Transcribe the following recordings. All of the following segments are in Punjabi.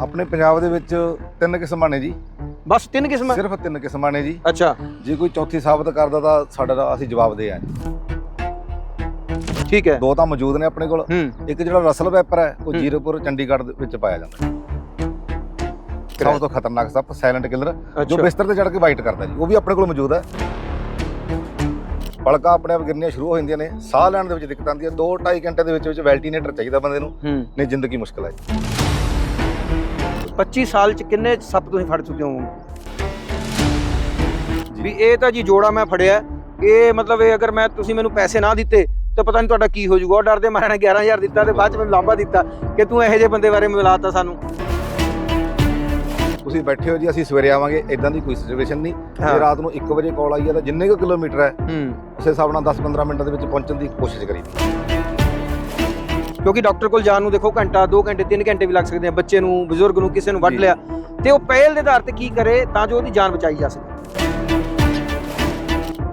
ਆਪਣੇ ਪੰਜਾਬ ਦੇ ਵਿੱਚ ਤਿੰਨ ਕਿਸਮਾਂ ਨੇ ਜੀ। ਬਸ ਤਿੰਨ ਕਿਸਮਾਂ? ਸਿਰਫ ਤਿੰਨ ਕਿਸਮਾਂ ਨੇ ਜੀ। ਅੱਛਾ। ਜੇ ਕੋਈ ਚੌਥੀ ਸਾਬਤ ਕਰਦਾ ਤਾਂ ਸਾਡਾ ਅਸੀਂ ਜਵਾਬ ਦੇ ਆਂ ਠੀਕ ਹੈ। ਦੋ ਤਾਂ ਮੌਜੂਦ ਨੇ ਆਪਣੇ ਕੋਲ। ਇੱਕ ਜਿਹੜਾ ਰਸਲ ਵੈਪਰ ਹੈ ਉਹ। ਜੀਰੋਪੁਰ ਚੰਡੀਗੜ੍ਹ ਦੇ ਵਿੱਚ ਪਾਇਆ ਜਾਂਦਾ। ਹੈ। ਸਭ ਤੋਂ ਖਤਰਨਾਕ ਸੱਪ ਸਾਇਲੈਂਟ ਕਿਲਰ ਜੋ ਬਿਸਤਰ ਤੇ ਚੜ ਕੇ ਬਾਈਟ ਕਰਦਾ ਜੀ। ਉਹ ਵੀ ਆਪਣੇ ਕੋਲ ਮੌਜੂਦ ਹੈ। ਪਲਕਾਂ ਆਪਣੇ ਆਪ ਗਿਰਨੀਆਂ ਸ਼ੁਰੂ ਹੋ ਜਾਂਦੀਆਂ ਨੇ। ਸਾਹ ਲੈਣ ਦੇ ਵਿੱਚ ਦਿੱਕਤ ਆਉਂਦੀ ਹੈ। 2.5 ਘੰਟੇ ਦੇ ਵਿੱਚ ਵਿੱਚ ਵੈਲਟੀਨੇਟਰ ਚਾਹੀਦਾ ਬੰਦੇ ਨੂੰ। ਨਹੀਂ ਜ਼ਿੰਦਗੀ ਮੁਸ਼ਕਲ ਹੈ। ਜੀ 25 ਸਾਲ ਚ ਕਿੰਨੇ ਸੱਪ ਤੁਸੀਂ ਫੜ ਚੁੱਕੇ ਹੋ? ਵੀ ਇਹ ਤਾਂ ਜੀ ਜੋੜਾ ਮੈਂ ਫੜਿਆ। ਇਹ ਮਤਲਬ ਇਹ ਅਗਰ ਮੈਂ ਤੁਸੀਂ ਮੈਨੂੰ ਪੈਸੇ ਨਾ ਦਿੱਤੇ ਤਾਂ ਪਤਾ ਨਹੀਂ ਤੁਹਾਡਾ ਕੀ ਹੋ ਜਾਊਗਾ। ਉਹ ਡਰਦੇ ਮਾਰੇ ਨੇ 11000 ਦਿੱਤਾ ਤੇ ਬਾਅਦ ਚ ਮੈਨੂੰ ਲਾਂਭਾ ਦਿੱਤਾ ਕਿ ਤੂੰ ਇਹੋ ਜਿਹੇ ਬੰਦੇ ਬਾਰੇ ਮਿਲਾਤਾ ਸਾਨੂੰ। ਤੁਸੀਂ ਬੈਠੇ ਹੋ ਜੀ ਅਸੀਂ ਸਵੇਰੇ ਆਵਾਂਗੇ। ਇਦਾਂ ਦੀ ਕੋਈ ਸਿਚੁਏਸ਼ਨ ਨਹੀਂ। ਜੇ ਰਾਤ ਨੂੰ 1 ਵਜੇ ਕਾਲ ਆਈ ਹੈ ਤਾਂ ਜਿੰਨੇ ਕੁ ਕਿਲੋਮੀਟਰ ਹੈ ਹੂੰ। ਉਸੇ ਹਿਸਾਬ ਨਾਲ 10-15 ਮਿੰਟਾਂ ਦੇ ਵਿੱਚ ਪਹੁੰਚਣ ਦੀ ਕੋਸ਼ਿਸ਼ ਕਰੀਦੀ। ਕਿਉਂਕਿ ਡਾਕਟਰ ਕੋਲ ਜਾਣ ਨੂੰ ਦੇਖੋ ਘੰਟਾ 2 ਘੰਟੇ 3 ਘੰਟੇ ਵੀ ਲੱਗ ਸਕਦੇ ਆ ਬੱਚੇ ਨੂੰ ਬਜ਼ੁਰਗ ਨੂੰ ਕਿਸੇ ਨੂੰ ਵੱਢ। ਲਿਆ। ਤੇ ਉਹ ਪਹਿਲ ਦੇ ਆਧਾਰ ਤੇ ਕੀ ਕਰੇ ਤਾਂ ਜੋ ਉਹਦੀ ਜਾਨ ਬਚਾਈ ਜਾ ਸਕੇ।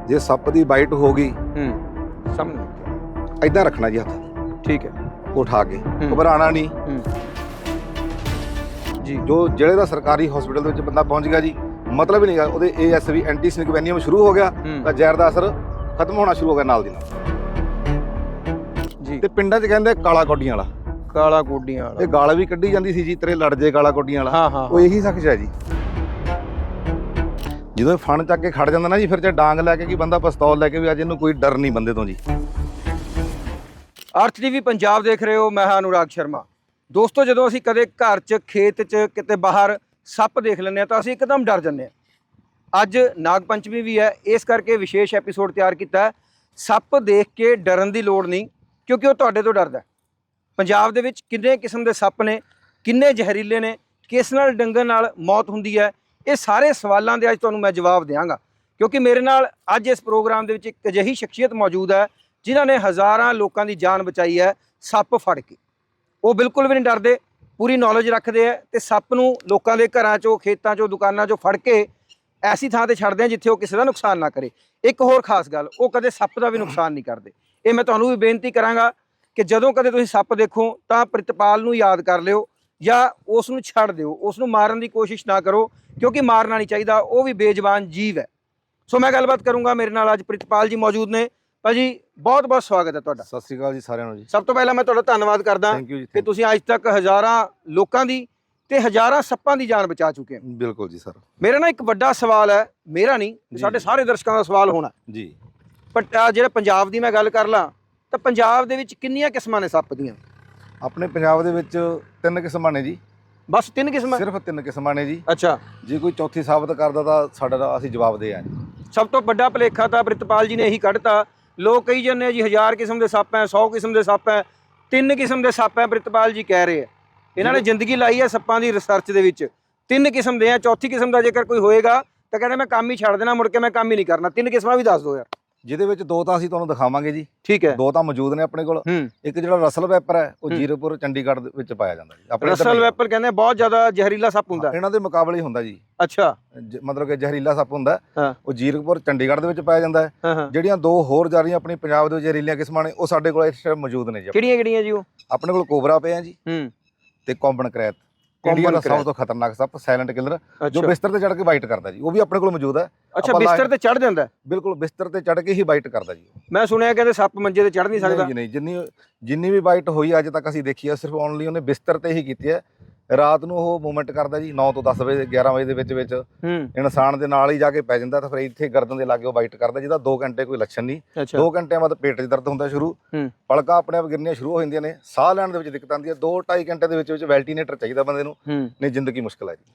ਜੇ ਸੱਪ ਦੀ ਬਾਈਟ ਹੋ ਗਈ ਹੂੰ। ਸਮਝ ਇਦਾਂ ਰੱਖਣਾ ਜੀ ਹੱਥ। ਠੀਕ ਹੈ। ਉਠਾ ਕੇ। ਘਬਰਾਣਾ ਨਹੀਂ। ਹੂੰ। ਜੀ। ਜੋ ਜਿਹੜੇ ਦਾ ਸਰਕਾਰੀ ਹਸਪੀਟਲ ਦੇ ਵਿੱਚ ਬੰਦਾ ਪਹੁੰਚ ਗਿਆ ਜੀ ਮਤਲਬ ਹੀ ਨਹੀਂਗਾ ਉਹਦੇ ਏਐਸਵੀ ਐਂਟੀ ਸਨਿਕ ਵੈਨੀਅਮ ਸ਼ੁਰੂ ਹੋ ਗਿਆ ਤਾਂ ਜ਼ਹਿਰ ਦਾ ਅਸਰ ਖਤਮ ਹੋਣਾ ਸ਼ੁਰੂ ਹੋ ਗਿਆ ਨਾਲ ਦੀ ਨਾਲ। ਜੀ। ਤੇ ਪਿੰਡਾਂ 'ਚ ਕਹਿੰਦੇ ਕਾਲਾ ਕੋਡੀਆਂ ਵਾਲਾ। ਕਾਲਾ ਕੋਡੀਆਂ ਵਾਲਾ। ਇਹ ਗਾਲ ਵੀ ਕੱਢੀ ਜਾਂਦੀ ਸੀ ਜੀ ਤੇਰੇ ਲੜ ਜੇ ਕਾਲਾ ਕੋਡੀਆਂ ਵਾਲਾ। ਹਾਂ ਹਾਂ ਉਹ ਇਹੀ ਸ਼ਖਸ ਹੈ ਜੀ। ਜਦੋਂ ਇਹ ਫਣ ਚੱਕ ਕੇ ਖੜ ਜਾਂਦਾ ਨਾ ਜੀ ਫਿਰ ਚਾਹੇ ਡਾਂਗ ਲੈ ਕੇ ਕੀ ਬੰਦਾ ਪਿਸਤੌਲ ਲੈ ਕੇ ਵੀ ਅੱਜ ਇਹਨੂੰ ਕੋਈ ਡਰ ਨਹੀਂ ਬੰਦੇ ਤੋਂ ਜੀ। ਆਰਥ ਟੀਵੀ ਪੰਜਾਬ ਦੇਖ ਰਹੇ ਹੋ ਮੈਂ ਹਾਂ ਅਨੁਰਾਗ ਸ਼ਰਮਾ। ਦੋਸਤੋ ਜਦੋਂ ਅਸੀਂ ਕਦੇ ਘਰ 'ਚ ਖੇਤ 'ਚ ਕਿਤੇ ਬਾਹਰ ਸੱਪ ਦੇਖ ਲੈਂਦੇ ਆ ਤਾਂ ਅਸੀਂ ਇੱਕਦਮ ਡਰ ਜਾਂਦੇ ਆ ਅੱਜ ਨਾਗ ਪੰਚਮੀ ਵੀ ਹੈ ਇਸ ਕਰਕੇ ਵਿਸ਼ੇਸ਼ ਐਪੀਸੋਡ ਤਿਆਰ ਕੀਤਾ ਹੈ। ਸੱਪ ਦੇਖ ਕੇ ਡਰਨ ਦੀ ਲੋੜ ਨਹੀਂ। ਕਿਉਂਕਿ ਉਹ ਤੁਹਾਡੇ ਤੋਂ ਡਰਦਾ ਪੰਜਾਬ ਦੇ ਵਿੱਚ ਕਿੰਨੇ ਕਿਸਮ ਦੇ ਸੱਪ ਨੇ, ਕਿੰਨੇ ਜ਼ਹਿਰੀਲੇ ਨੇ, ਕਿਸ ਨਾਲ ਡੰਗਣ ਨਾਲ ਮੌਤ ਹੁੰਦੀ ਹੈ, ਇਹ ਸਾਰੇ ਸਵਾਲਾਂ ਦੇ ਅੱਜ ਤੁਹਾਨੂੰ ਮੈਂ ਜਵਾਬ ਦਿਆਂਗਾ। ਕਿਉਂਕਿ ਮੇਰੇ ਨਾਲ ਅੱਜ ਇਸ ਪ੍ਰੋਗਰਾਮ ਦੇ ਵਿੱਚ ਇੱਕ ਅਜਿਹੀ ਸ਼ਖਸੀਅਤ ਮੌਜੂਦ ਹੈ, ਜਿਨ੍ਹਾਂ ਨੇ ਹਜ਼ਾਰਾਂ ਲੋਕਾਂ ਦੀ ਜਾਨ ਬਚਾਈ ਹੈ ਸੱਪ ਫੜ ਕੇ। ਉਹ ਬਿਲਕੁਲ ਵੀ ਨਹੀਂ ਡਰਦੇ, ਪੂਰੀ ਨੌਲੇਜ ਰੱਖਦੇ ਆ ਤੇ ਸੱਪ ਨੂੰ ਲੋਕਾਂ ਦੇ ਘਰਾਂ 'ਚੋਂ, ਖੇਤਾਂ 'ਚੋਂ, ਦੁਕਾਨਾਂ 'ਚੋਂ ਫੜ ਕੇ ਐਸੀ ਥਾਂ ਤੇ ਛੱਡਦੇ ਆ ਜਿੱਥੇ ਉਹ ਕਿਸੇ ਦਾ ਨੁਕਸਾਨ ਨਾ ਕਰੇ। ਇੱਕ ਹੋਰ ਖਾਸ ਗੱਲ, ਉਹ ਕਦੇ ਸੱਪ ਦਾ ਵੀ ਨੁਕਸਾਨ ਨਹੀਂ ਕਰਦੇ। ਇਹ ਮੈਂ ਤੁਹਾਨੂੰ ਵੀ ਬੇਨਤੀ ਕਰਾਂਗਾ ਕਿ ਜਦੋਂ ਕਦੇ ਤੁਸੀਂ ਸੱਪ ਦੇਖੋ ਤਾਂ ਪ੍ਰਿਤਪਾਲ ਨੂੰ ਯਾਦ ਕਰ ਲਿਓ ਜਾਂ ਉਸ ਨੂੰ ਛੱਡ ਦਿਓ। ਉਸ ਨੂੰ ਮਾਰਨ ਦੀ ਕੋਸ਼ਿਸ਼ ਨਾ ਕਰੋ ਕਿਉਂਕਿ ਮਾਰਨਾ ਨਹੀਂ ਚਾਹੀਦਾ ਉਹ ਵੀ ਬੇਜ਼ਬਾਨ ਜੀਵ ਹੈ। ਸੋ ਮੈਂ ਗੱਲਬਾਤ ਕਰੂੰਗਾ ਮੇਰੇ ਨਾਲ ਅੱਜ ਪ੍ਰਿਤਪਾਲ ਜੀ ਮੌਜੂਦ ਨੇ। ਭਾਜੀ ਬਹੁਤ ਬਹੁਤ ਸਵਾਗਤ ਹੈ ਤੁਹਾਡਾ। ਸਤਿ ਸ੍ਰੀ ਅਕਾਲ ਜੀ ਸਾਰਿਆਂ ਨੂੰ ਜੀ। ਸਭ ਤੋਂ ਪਹਿਲਾਂ ਮੈਂ ਤੁਹਾਡਾ ਧੰਨਵਾਦ ਕਰਦਾ ਕਿ ਤੁਸੀਂ ਅੱਜ ਤੱਕ ਹਜ਼ਾਰਾਂ ਲੋਕਾਂ ਦੀ ਤੇ ਹਜ਼ਾਰਾਂ ਸੱਪਾਂ ਦੀ ਜਾਨ ਬਚਾ ਚੁੱਕੇ ਹੋ। ਬਿਲਕੁਲ ਜੀ ਸਰ। ਮੇਰਾ ਨਾ ਇੱਕ ਵੱਡਾ ਸਵਾਲ ਹੈ ਮੇਰਾ ਨਹੀਂ ਸਾਡੇ। ਸਾਰੇ ਦਰਸ਼ਕਾਂ ਦਾ ਸਵਾਲ ਹੋਣਾ। ਜੀ। ਪਰ ਆਹ ਜਿਹੜਾ ਪੰਜਾਬ ਦੀ ਮੈਂ ਗੱਲ ਕਰ ਲਾਂ ਤਾਂ ਪੰਜਾਬ ਦੇ ਵਿੱਚ ਕਿੰਨੀਆਂ ਕਿਸਮਾਂ ਨੇ ਸੱਪ ਦੀਆਂ? ਆਪਣੇ ਪੰਜਾਬ ਦੇ ਵਿੱਚ ਤਿੰਨ ਕਿਸਮਾਂ ਨੇ ਜੀ। ਬਸ ਤਿੰਨ ਕਿਸਮਾਂ? ਸਿਰਫ ਤਿੰਨ ਕਿਸਮਾਂ ਨੇ ਜੀ। ਅੱਛਾ। ਜੇ ਕੋਈ ਚੌਥੀ ਸਾਬਤ ਕਰਦਾ ਤਾਂ ਸਾਡਾ ਤਾਂ ਅਸੀਂ ਜਵਾਬ ਦੇ ਆਂ ਸਭ ਤੋਂ ਵੱਡਾ ਭਲੇਖਾ ਤਾਂ ਪ੍ਰਿਤਪਾਲ ਜੀ ਨੇ ਇਹੀ ਕੱਢਤਾ। ਲੋਕ ਕਹੀ ਜਾਂਦੇ ਆ ਜੀ ਹਜ਼ਾਰ ਕਿਸਮ ਦੇ ਸੱਪ ਐ 100 ਕਿਸਮ ਦੇ ਸੱਪ ਐ ਤਿੰਨ ਕਿਸਮ ਦੇ ਸੱਪ ਐ ਪ੍ਰਿਤਪਾਲ ਜੀ ਕਹਿ ਰਹੇ ਆ। ਇਹਨਾਂ ਨੇ ਜ਼ਿੰਦਗੀ ਲਾਈ ਹੈ ਸੱਪਾਂ ਦੀ ਰਿਸਰਚ ਦੇ ਵਿੱਚ। ਤਿੰਨ ਕਿਸਮ ਦੇ ਆ ਚੌਥੀ ਕਿਸਮ ਦਾ ਜੇਕਰ ਕੋਈ ਹੋਏਗਾ ਤਾਂ ਕਹਿੰਦੇ ਮੈਂ ਕੰਮ ਹੀ ਛੱਡ ਦੇਣਾ ਮੁੜ ਕੇ ਮੈਂ ਕੰਮ ਹੀ ਨਹੀਂ ਕਰਨਾ। ਤਿੰਨ ਕਿਸਮਾਂ ਵੀ ਦੱਸ ਦਿਓ ਯਾਰ। ਜਿਹਦੇ ਵਿੱਚ ਦੋ ਤਾਂ ਅਸੀਂ ਤੁਹਾਨੂੰ ਦਿਖਾਵਾਂਗੇ ਜੀ। ਠੀਕ ਹੈ। ਦੋ ਤਾਂ ਮੌਜੂਦ ਨੇ ਆਪਣੇ ਕੋਲ। ਇੱਕ ਜਿਹੜਾ ਰਸਲ ਵੈਪਰ ਹੈ ਉਹ। ਜੀਰੋਪੁਰ ਚੰਡੀਗੜ੍ਹ ਦੇ ਵਿੱਚ ਪਾਇਆ ਜਾਂਦਾ ਜੀ। ਆਪਣੇ ਰਸਲ। ਵੈਪਰ ਕਹਿੰਦੇ ਬਹੁਤ ਜ਼ਿਆਦਾ ਜ਼ਹਿਰੀਲਾ ਸੱਪ ਹੁੰਦਾ। ਇਹਨਾਂ ਦੇ ਮੁਕਾਬਲੇ ਹੁੰਦਾ ਜੀ। ਅੱਛਾ। ਮਤਲਬ ਕਿ ਜ਼ਹਿਰੀਲਾ ਸੱਪ ਹੁੰਦਾ। ਉਹ ਜੀਰਕਪੁਰ ਚੰਡੀਗੜ੍ਹ ਦੇ ਵਿੱਚ ਪਾਇਆ ਜਾਂਦਾ ਹੈ। ਜਿਹੜੀਆਂ ਦੋ ਹੋਰ ਜਾ ਰਹੀਆਂ ਆਪਣੀ ਪੰਜਾਬ ਦੇ ਵਿੱਚ ਜ਼ਹਿਰੀਲੀਆਂ ਕਿਸਮਾਂ ਨੇ ਉਹ ਸਾਡੇ ਕੋਲ ਇਸ ਮੌਜੂਦ ਨੇ ਜੀ ਕਿਹੜੀਆਂ ਕਿਹੜੀਆਂ ਜੀ ਉਹ? ਆਪਣੇ ਕੋਲ ਕੋਬਰਾ ਪਏ ਆ ਜੀ ਹੂੰ। ਤੇ ਕੌਂਬਨ ਕਰੈਤ। ਦਾ crab। ਸਭ ਤੋਂ ਖਤਰਨਾਕ ਸੱਪ ਸਾਇਲੈਂਟ ਕਿਲਰ ਜੋ ਬਿਸਤਰ ਤੇ ਚੜ ਕੇ ਬਾਈਟ ਕਰਦਾ ਜੀ ਉਹ ਵੀ ਆਪਣੇ ਕੋਲ ਮੌਜੂਦ ਹੈ ਅੱਛਾ ਬਿਸਤਰ ਤੇ ਚੜ ਜਾਂਦਾ। ਬਿਲਕੁਲ ਬਿਸਤਰ ਤੇ ਚੜ ਕੇ ਹੀ ਬਾਈਟ ਕਰਦਾ ਜੀ। ਮੈਂ ਸੁਣਿਆ ਕਹਿੰਦੇ ਸੱਪ ਮੰਜੇ ਤੇ ਚੜ ਨਹੀਂ ਸਕਦਾ ਨਹੀਂ ਜੀ ਨਹੀਂ ਜਿੰਨੀ ਜਿੰਨੀ ਵੀ ਬਾਈਟ ਹੋਈ ਅੱਜ ਤੱਕ ਅਸੀਂ ਦੇਖੀ ਹੈ ਸਿਰਫ ਓਨਲੀ ਉਹਨੇ ਬਿਸਤਰ ਤੇ ਹੀ ਕੀਤੀ ਹੈ ਰਾਤ ਨੂੰ ਉਹ ਮੂਵਮੈਂਟ ਕਰਦਾ ਜੀ 9 ਤੋਂ 10 ਵਜੇ 11 ਵਜੇ ਦੇ ਵਿੱਚ ਵਿੱਚ ਹੂੰ। ਇਨਸਾਨ ਦੇ ਨਾਲ ਹੀ ਜਾ ਕੇ ਪੈ ਜਾਂਦਾ ਤਾਂ ਫਿਰ ਇੱਥੇ ਗਰਦਨ ਦੇ ਲਾਗੇ ਉਹ ਬਾਈਟ ਕਰਦਾ ਜਿਹਦਾ 2 ਘੰਟੇ ਕੋਈ ਲੱਛਣ ਨਹੀਂ। ਅੱਛਾ। 2 ਘੰਟਿਆਂ ਬਾਅਦ ਪੇਟ 'ਚ ਦਰਦ ਹੁੰਦਾ ਸ਼ੁਰੂ। ਹੂੰ। ਪਲਕਾਂ ਆਪਣੇ ਆਪ ਗਿਰਨੀਆਂ ਸ਼ੁਰੂ ਹੋ ਜਾਂਦੀਆਂ ਨੇ। ਸਾਹ ਲੈਣ ਦੇ ਵਿੱਚ ਦਿੱਕਤ ਆਉਂਦੀ ਹੈ। 2-2.5 ਘੰਟੇ ਦੇ ਵਿੱਚ ਵਿੱਚ ਵੈਲਟੀਨੇਟਰ ਚਾਹੀਦਾ ਬੰਦੇ ਨੂੰ। ਹੂੰ। ਨਹੀਂ ਜ਼ਿੰਦਗੀ ਮੁਸ਼ਕਲ ਹੈ ਜੀ।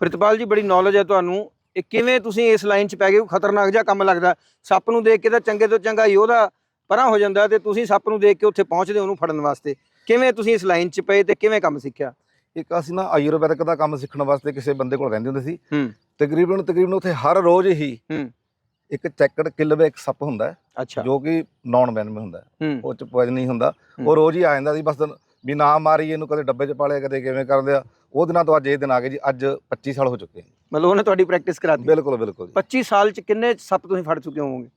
ਪ੍ਰਿਤਪਾਲ ਜੀ ਬੜੀ ਨੌਲੇਜ ਹੈ ਤੁਹਾਨੂੰ। ਇਹ ਕਿਵੇਂ ਤੁਸੀਂ ਇਸ ਲਾਈਨ 'ਚ ਪੈ ਗਏ? ਹੋ ਖਤਰਨਾਕ ਜਿਹਾ ਕੰਮ ਲੱਗਦਾ। ਸੱਪ ਨੂੰ ਦੇਖ ਕੇ ਤਾਂ ਚੰਗੇ ਤੋਂ ਚੰਗਾ ਯੋਧਾ ਪਰਾਂ ਹੋ ਜਾਂਦਾ ਤੇ ਤੁਸੀਂ ਸੱਪ ਨੂੰ ਦੇਖ ਕੇ ਉੱਥੇ ਪਹੁੰਚਦੇ ਹੋ ਉਹਨੂੰ ਫੜਨ ਵਾਸਤੇ। ਕਿਵੇਂ ਤੁਸੀਂ ਇਸ ਲਾਈਨ 'ਚ ਪਏ ਤੇ ਕਿਵੇਂ ਕੰਮ ਸਿੱਖਿਆ? ਇੱਕ ਅਸੀਂ ਨਾ ਆਯੁਰਵੈਦਿਕ ਦਾ ਕੰਮ ਸਿੱਖਣ ਵਾਸਤੇ ਕਿਸੇ ਬੰਦੇ ਕੋਲ ਰਹਿੰਦੇ ਹੁੰਦੇ ਸੀ। ਹੂੰ। ਤਕਰੀਬਨ ਤਕਰੀਬਨ ਉੱਥੇ ਹਰ ਰੋਜ਼ ਹੀ ਹੂੰ। ਇੱਕ ਚੈਕਡ ਕਿਲਵੇ ਇੱਕ ਸੱਪ ਹੁੰਦਾ ਹੈ, ਅੱਛਾ। ਜੋ ਕਿ ਨਾਨ ਵੈਨਮ ਹੁੰਦਾ ਉਹ ਚ ਪੋਇਜ਼ਨ ਨਹੀਂ ਹੁੰਦਾ। ਉਹ ਰੋਜ਼ ਹੀ ਆ ਜਾਂਦਾ ਸੀ ਬਸ ਵੀ ਨਾ ਮਾਰੀ ਇਹਨੂੰ ਕਦੇ ਡੱਬੇ 'ਚ ਪਾਲਿਆ ਕਦੇ ਕਿਵੇਂ ਕਰਦੇ ਆ ਉਹ ਦਿਨਾਂ ਤੋਂ ਅੱਜ ਇਹ ਦਿਨ ਆ ਗਏ ਜੀ ਅੱਜ 25 ਸਾਲ ਹੋ ਚੁੱਕੇ ਮਤਲਬ ਉਹਨੇ ਤੁਹਾਡੀ ਪ੍ਰੈਕਟਿਸ ਕਰਾਤੀ? ਬਿਲਕੁਲ ਬਿਲਕੁਲ ਜੀ। 25 ਸਾਲ 'ਚ ਕਿੰਨੇ ਸੱਪ ਤੁਸੀਂ ਫੜ ਚੁੱਕੇ ਹੋਵੋਗੇ?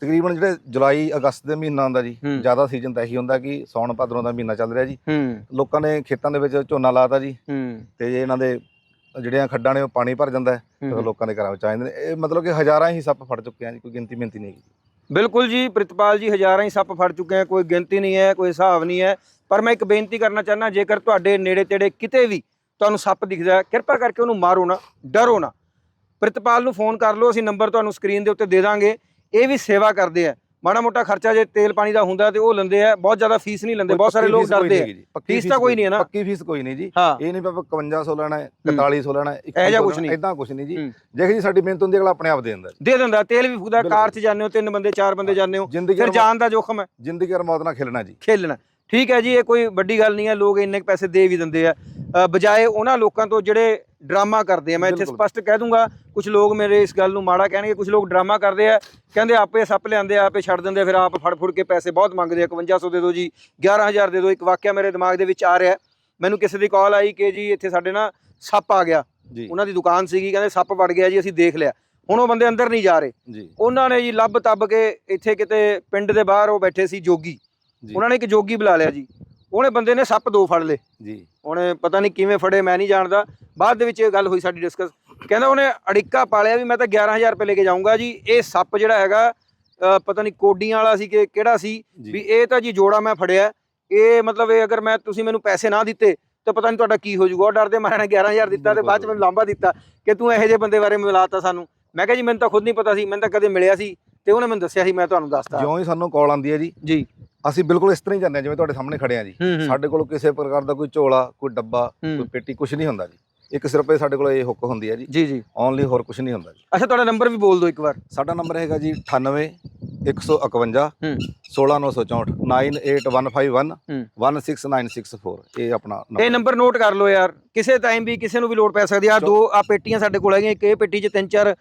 ਤਕਰੀਬਨ ਜਿਹੜੇ ਜੁਲਾਈ ਅਗਸਤ ਦੇ ਮਹੀਨਾ ਹੁੰਦਾ ਜੀ ਹੂੰ। ਜ਼ਿਆਦਾ ਸੀਜ਼ਨ ਤਾਂ ਇਹੀ ਹੁੰਦਾ ਕਿ ਸੌਣ ਭਾਦਰੋਂ ਦਾ ਮਹੀਨਾ ਚੱਲ ਰਿਹਾ ਜੀ। ਹੂੰ। ਲੋਕਾਂ ਨੇ ਖੇਤਾਂ ਦੇ ਵਿੱਚ ਝੋਨਾ ਲਾਤਾ ਜੀ। ਹੂੰ। ਤੇ ਜੇ ਇਹਨਾਂ ਦੇ ਜਿਹੜੀਆਂ ਖੱਡਾਂ ਨੇ ਉਹ ਪਾਣੀ ਭਰ ਜਾਂਦਾ ਹੈ ਤੇ ਲੋਕਾਂ ਦੇ ਘਰਾਂ ਵਿੱਚ ਆ ਜਾਂਦੇ ਨੇ। ਇਹ ਮਤਲਬ ਕਿ ਹਜ਼ਾਰਾਂ ਹੀ ਸੱਪ ਫੜ ਚੁੱਕੇ ਆ ਜੀ ਕੋਈ ਗਿਣਤੀ ਮਿੰਤੀ ਨਹੀਂ ਹੈਗੀ। ਬਿਲਕੁਲ ਜੀ ਪ੍ਰਿਤਪਾਲ ਜੀ ਹਜ਼ਾਰਾਂ ਹੀ ਸੱਪ ਫੜ ਚੁੱਕੇ ਆ ਕੋਈ ਗਿਣਤੀ ਨਹੀਂ ਹੈ ਕੋਈ ਹਿਸਾਬ ਨਹੀਂ ਹੈ। ਪਰ ਮੈਂ ਇੱਕ ਬੇਨਤੀ ਕਰਨਾ ਚਾਹੁੰਦਾ ਜੇਕਰ ਤੁਹਾਡੇ ਨੇੜੇ ਤੇੜੇ ਕਿਤੇ ਵੀ ਤੁਹਾਨੂੰ ਸੱਪ ਦਿਖਦਾ ਹੈ ਕਿਰਪਾ ਕਰਕੇ ਉਹਨੂੰ ਮਾਰੋ ਨਾ ਡਰੋ ਨਾ। ਪ੍ਰਿਤਪਾਲ ਨੂੰ ਫੋਨ ਕਰ ਲਓ ਅਸੀਂ ਨੰਬਰ ਤੁਹਾਨੂੰ ਸਕਰੀਨ ਦੇ ਉੱਤੇ ਦੇ ਦਾਂਗੇ। ਇਹ ਵੀ ਸੇਵਾ ਕਰਦੇ ਆ ਮਾੜਾ ਮੋਟਾ ਖਰਚਾ ਜੇ ਤੇਲ ਪਾਣੀ ਦਾ ਹੁੰਦਾ ਤੇ ਉਹ ਲੈਂਦੇ ਆ ਬਹੁਤ ਜ਼ਿਆਦਾ ਫੀਸ ਨਹੀਂ ਲੈਂਦੇ ਬਹੁਤ ਸਾਰੇ ਲੋਕ ਡਰਦੇ ਆ ਜੀ, ਫੀਸ ਤਾਂ ਕੋਈ ਨਹੀਂ ਹੈ ਨਾ। ਪੱਕੀ ਫੀਸ ਕੋਈ ਨਹੀਂ ਜੀ ਇਹ ਨਹੀਂ ਪਾਪਾ 5500 ਲੈਣਾ ਹੈ ਹੂੰ। 4100 ਲੈਣਾ ਹੈ ਇਹੋ ਜਿਹਾ ਕੁਛ ਨਹੀਂ। ਇਦਾਂ ਕੁਝ ਨਹੀਂ ਜੀ। ਜੇ ਜੀ ਸਾਡੀ ਮਿਹਨਤ ਹੁੰਦੀ ਅਗਲਾ ਆਪਣੇ ਆਪ ਦੇ ਦਿੰਦਾ ਜੀ। ਦੇ ਦਿੰਦਾ ਤੇਲ ਵੀ ਫੁਕਦਾ ਕਾਰ 'ਚ। ਜਾਂਦੇ ਹੋ ਤਿੰਨ ਬੰਦੇ ਚਾਰ ਬੰਦੇ ਜਾਂਦੇ ਹੋ ਫਿਰ ਜਾਨ ਦਾ ਜੋਖਮ ਹੈ ਜ਼ਿੰਦਗੀ ਔਰ ਮੌਤ ਨਾਲ ਖੇਲਣਾ ਜੀ ਖੇਲਣਾ ਠੀਕ ਹੈ ਜੀ ਇਹ ਕੋਈ ਵੱਡੀ ਗੱਲ ਨਹੀਂ ਹੈ ਲੋਕ ਇੰਨੇ ਪੈਸੇ ਦੇ ਵੀ ਦਿੰਦੇ ਆ ਬਜਾਏ ਉਹਨਾਂ ਲੋਕਾਂ ਤੋਂ ਜਿਹੜੇ ਡਰਾਮਾ ਕਰਦੇ ਆ। ਮੈਂ ਇੱਥੇ। ਸਪਸ਼ਟ ਕਹਿ ਦੂੰਗਾ ਕੁਝ ਲੋਕ ਮੇਰੇ ਇਸ ਗੱਲ ਨੂੰ ਮਾੜਾ ਕਹਿਣਗੇ ਕੁਝ ਲੋਕ ਡਰਾਮਾ ਕਰਦੇ ਆ। ਕਹਿੰਦੇ ਆਪੇ ਸੱਪ ਲਿਆਂਦੇ ਆਪੇ ਛੱਡ ਦਿੰਦੇ ਫਿਰ ਆਪ ਫੜ ਫੁੜ ਕੇ ਪੈਸੇ ਬਹੁਤ ਮੰਗਦੇ ਆ 5100 ਦੇ ਦਿਓ ਜੀ 11000 ਦੇ ਦਿਓ। ਇੱਕ ਵਾਕਿਆ ਮੇਰੇ ਦਿਮਾਗ ਦੇ ਵਿੱਚ ਆ ਰਿਹਾ ਮੈਨੂੰ ਕਿਸੇ ਦੀ ਕਾਲ ਆਈ ਕਿ ਜੀ ਇੱਥੇ ਸਾਡੇ ਨਾ ਸੱਪ ਆ ਗਿਆ। ਉਹਨਾਂ ਦੀ ਦੁਕਾਨ ਸੀਗੀ ਕਹਿੰਦੇ ਸੱਪ ਵੜ ਗਿਆ ਜੀ ਅਸੀਂ ਦੇਖ ਲਿਆ। ਹੁਣ ਉਹ ਬੰਦੇ ਅੰਦਰ ਨਹੀਂ ਜਾ ਰਹੇ। ਉਹਨਾਂ ਨੇ ਜੀ ਲੱਭ ਤੱਬ ਕੇ ਇੱਥੇ ਕਿਤੇ ਪਿੰਡ ਦੇ ਬਾਹਰ ਉਹ ਬੈਠੇ ਸੀ ਜੋਗੀ। ਉਹਨਾਂ ਨੇ ਇੱਕ ਜੋਗੀ ਬੁਲਾ ਲਿਆ ਜੀ। ਉਹਨੇ ਬੰਦੇ ਨੇ ਸੱਪ ਦੋ ਫੜ ਲਏ। ਜੀ। ਉਹਨੇ ਪਤਾ ਨਹੀਂ ਕਿਵੇਂ ਫੜੇ ਮੈਂ ਨਹੀਂ ਜਾਣਦਾ। ਬਾਅਦ ਦੇ ਵਿੱਚ ਇਹ ਗੱਲ ਹੋਈ ਸਾਡੀ ਡਿਸਕਸ ਕਹਿੰਦਾ ਉਹਨੇ ਅੜਿੱਕਾ ਪਾਲਿਆ ਵੀ ਮੈਂ ਤਾਂ 11000 ਰੁਪਏ ਲੈ ਕੇ ਜਾਊਂਗਾ ਜੀ। ਇਹ ਸੱਪ ਜਿਹੜਾ ਹੈਗਾ ਪਤਾ ਨਹੀਂ ਕੋਡੀਆਂ ਵਾਲਾ ਸੀ ਕਿ ਕਿਹੜਾ ਸੀ ਵੀ ਇਹ ਤਾਂ ਜੀ ਜੋੜਾ ਮੈਂ ਫੜਿਆ। ਇਹ ਮਤਲਬ ਇਹ ਅਗਰ ਮੈਂ ਤੁਸੀਂ ਮੈਨੂੰ ਪੈਸੇ ਨਾ ਦਿੱਤੇ ਤਾਂ ਪਤਾ ਨਹੀਂ ਤੁਹਾਡਾ ਕੀ ਹੋ ਜਾਊਗਾ। ਉਹ ਡਰਦੇ ਮਾਰੇ ਨੇ 11000 ਦਿੱਤਾ ਤੇ ਬਾਅਦ ਚ ਮੈਨੂੰ ਲਾਂਭਾ ਦਿੱਤਾ ਕਿ ਤੂੰ ਇਹੋ ਜਿਹੇ ਬੰਦੇ ਬਾਰੇ ਮਿਲਾਤਾ ਸਾਨੂੰ। ਮੈਂ ਕਿਹਾ ਜੀ ਮੈਨੂੰ ਤਾਂ ਖੁਦ ਨਹੀਂ ਪਤਾ ਸੀ ਮੈਨੂੰ ਤਾਂ ਕਦੇ ਮਿਲਿਆ ਸੀ ਤੇ ਉਹਨੇ ਮੈਨੂੰ ਦੱਸਿਆ ਸੀ ਮੈਂ ਤੁਹਾਨੂੰ ਦੱਸਤਾ। ਜਿਉਂ ਹੀ ਸਾਨੂੰ ਕਾਲ ਆਉਂਦੀ ਹੈ ਜੀ। ਜੀ। ਅਸੀਂ ਬਿਲਕੁਲ ਇਸ ਤਰ੍ਹਾਂ ਹੀ ਜਾਂਦੇ ਹਾਂ ਜਿਵੇਂ ਤੁਹਾਡੇ ਸਾਹਮਣੇ ਖੜੇ ਆ ਜੀ। ਸਾਡੇ ਕੋਲ ਕਿਸੇ ਪ੍ਰਕਾਰ ਦਾ ਕੋਈ ਝੋਲਾ ਕੋਈ ਡੱਬਾ। ਕੋਈ ਪੇਟੀ ਕੁਝ ਨਹੀਂ ਹੁੰਦਾ ਜੀ। ਇੱਕ ਸਿਰਫ ਇਹ ਸਾਡੇ ਕੋਲ ਇਹ ਹੁੱਕ ਹੁੰਦੀ ਹੈ ਜੀ। ਜੀ ਜੀ। ਓਨਲੀ ਹੋਰ ਕੁਝ ਨਹੀਂ ਹੁੰਦਾ ਜੀ। ਅੱਛਾ ਤੁਹਾਡਾ ਨੰਬਰ ਵੀ ਬੋਲ ਦਿਓ ਇੱਕ ਵਾਰ। ਸਾਡਾ ਨੰਬਰ ਹੈਗਾ ਜੀ 98 151 ਹੂੰ। 16964 98151 ਹੂੰ। 16964 ਇਹ ਆਪਣਾ ਇਹ ਨੰਬਰ ਨੋਟ ਕਰ ਲਓ ਯਾਰ। ਕਿਸੇ ਟਾਈਮ ਵੀ ਕਿਸੇ ਨੂੰ ਵੀ ਲੋੜ ਪੈ ਸਕਦੀ ਆ। ਦੋ ਆ ਪੇਟੀਆਂ ਸਾਡੇ ਕੋਲ ਹੈਗੀਆਂ। ਇੱਕ ਇਹ ਪੇਟੀ 'ਚ ਤਿੰਨ ਚਾਰ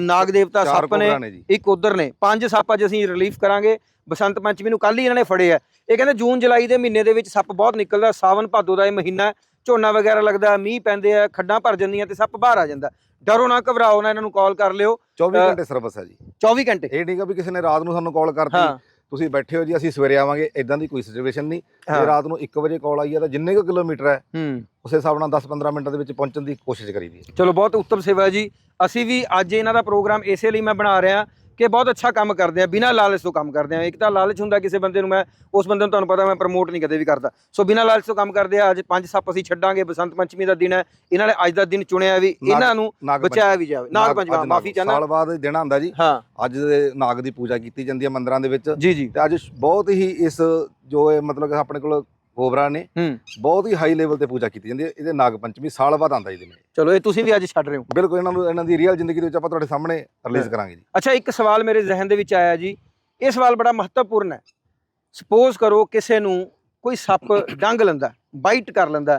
ਨਾਗ ਦੇਵਤਾ ਸੱਪ ਨੇ ਇੱਕ ਉਧਰ ਨੇ। ਪੰਜ ਸੱਪ ਅੱਜ ਅਸੀਂ ਰਿਲੀਫ ਕਰਾਂਗੇ। ਬਸੰਤ ਪੰਚਮੀ ਨੂੰ ਕੱਲ ਹੀ ਇਹਨਾਂ ਨੇ ਫੜੇ ਆ। ਇਹ ਕਹਿੰਦੇ ਜੂਨ ਜੁਲਾਈ ਦੇ ਮਹੀਨੇ ਦੇ ਵਿੱਚ ਸੱਪ ਬਹੁਤ ਨਿਕਲਦਾ ਸਾਵਨ ਭਾਦੋ ਦਾ ਇਹ ਮਹੀਨਾ ਝੋਨਾ ਵਗੈਰਾ ਲੱਗਦਾ ਮੀਂਹ ਪੈਂਦੇ ਆ ਖੱਡਾਂ ਭਰ ਜਾਂਦੀਆਂ ਤੇ ਸੱਪ ਬਾਹਰ ਆ ਜਾਂਦਾ। ਡਰੋ ਨਾ ਘਬਰਾਓ ਨਾ ਇਹਨਾਂ ਨੂੰ ਕਾਲ ਕਰ ਲਿਓ। 24 ਅ, ਘੰਟੇ ਸਰਵਿਸ ਹੈ ਜੀ। 24 ਘੰਟੇ। ਇਹ ਨਹੀਂਗਾ ਵੀ ਕਿਸੇ ਨੇ ਰਾਤ ਨੂੰ ਸਾਨੂੰ ਕਾਲ ਕਰਤੀ। ਤੁਸੀਂ ਬੈਠੇ ਹੋ ਜੀ ਅਸੀਂ ਸਵੇਰੇ ਆਵਾਂਗੇ ਇਦਾਂ ਦੀ ਕੋਈ ਸਿਚੁਏਸ਼ਨ ਨਹੀਂ। ਜੇ ਰਾਤ ਨੂੰ 1 ਵਜੇ ਕਾਲ ਆਈ ਹੈ ਤਾਂ ਜਿੰਨੇ ਕੁ ਕਿਲੋਮੀਟਰ ਹੈ ਹੂੰ। ਉਸੇ ਹਿਸਾਬ ਨਾਲ 10-15 ਮਿੰਟਾਂ ਦੇ ਵਿੱਚ ਪਹੁੰਚਣ ਦੀ ਕੋਸ਼ਿਸ਼ ਕਰੀਦੀ ਹੈ। ਚਲੋ ਬਹੁਤ ਉੱਤਮ ਸੇਵਾ ਹੈ ਜੀ। ਅਸੀਂ ਵੀ ਅੱਜ ਇਹਨਾਂ ਦਾ ਪ੍ਰੋਗਰਾਮ ਇਸੇ ਲਈ ਮੈਂ ਬਣਾ ਰਿਹਾ ਕਿ ਬਹੁਤ ਅੱਛਾ ਕੰਮ ਕਰਦੇ ਆ ਬਿਨਾਂ ਲਾਲਚ ਤੋਂ ਕੰਮ ਕਰਦੇ ਆ। ਇੱਕ ਤਾਂ ਲਾਲਚ ਹੁੰਦਾ ਕਿਸੇ ਬੰਦੇ ਨੂੰ ਮੈਂ ਉਸ ਬੰਦੇ ਨੂੰ ਤੁਹਾਨੂੰ ਪਤਾ ਮੈਂ ਪ੍ਰਮੋਟ ਨਹੀਂ ਕਦੇ ਵੀ ਕਰਦਾ। ਸੋ ਬਿਨਾਂ ਲਾਲਚ ਤੋਂ ਕੰਮ ਕਰਦੇ ਆ ਅੱਜ ਪੰਜ ਸੱਪ ਅਸੀਂ ਛੱਡਾਂਗੇ ਬਸੰਤ ਪੰਚਮੀ ਦਾ ਦਿਨ ਹੈ ਇਹਨਾਂ ਨੇ ਅੱਜ ਦਾ ਦਿਨ ਚੁਣਿਆ ਵੀ ਇਹਨਾਂ ਨੂੰ ਬਚਾਇਆ ਵੀ ਜਾਵੇ। ਨਾਗ ਪੰਚਮੀ ਮਾਫੀ ਚਾਹਨਾ ਸਾਲ ਬਾਅਦ ਦਿਨ ਆਉਂਦਾ ਜੀ ਅੱਜ ਦੇ ਨਾਗ ਦੀ ਪੂਜਾ ਕੀਤੀ ਜਾਂਦੀ ਹੈ ਮੰਦਿਰਾਂ ਦੇ ਵਿੱਚ। ਜੀ ਜੀ। ਤੇ ਅੱਜ ਬਹੁਤ ਹੀ ਇਸ ਜੋ ਇਹ ਮਤਲਬ ਆਪਣੇ ਕੋਲ ਹੋਬਰਾ ਨੇ ਬਹੁਤ ਹੀ ਹਾਈ ਲੈਵਲ ਤੇ ਪੂਜਾ ਕੀਤੀ ਜਾਂਦੀ ਹੈ। ਇਹਦੇ ਨਾਗ ਪੰਚਮੀ ਸਾਲ ਬਾਅਦ ਆਉਂਦਾ ਜੀ ਦਿਨ ਇਹ। ਚਲੋ ਇਹ ਤੁਸੀਂ ਵੀ ਅੱਜ ਛੱਡ ਰਹੇ ਹੋ। ਬਿਲਕੁਲ ਇਹਨਾਂ ਨੂੰ ਇਹਨਾਂ ਦੀ ਰੀਅਲ ਜ਼ਿੰਦਗੀ ਦੇ ਵਿੱਚ ਆਪਾਂ ਤੁਹਾਡੇ ਸਾਹਮਣੇ ਰਿਲੀਜ਼ ਕਰਾਂਗੇ ਜੀ। ਅੱਛਾ ਇੱਕ ਸਵਾਲ ਮੇਰੇ ਜ਼ਿਹਨ ਦੇ ਵਿੱਚ ਆਇਆ ਜੀ। ਇਹ ਸਵਾਲ ਬੜਾ ਮਹੱਤਵਪੂਰਨ ਹੈ। ਸਪੋਜ਼ ਕਰੋ ਕਿਸੇ ਨੂੰ ਕੋਈ ਸੱਪ ਡੰਗ ਲੈਂਦਾ ਬਾਈਟ ਕਰ ਲੈਂਦਾ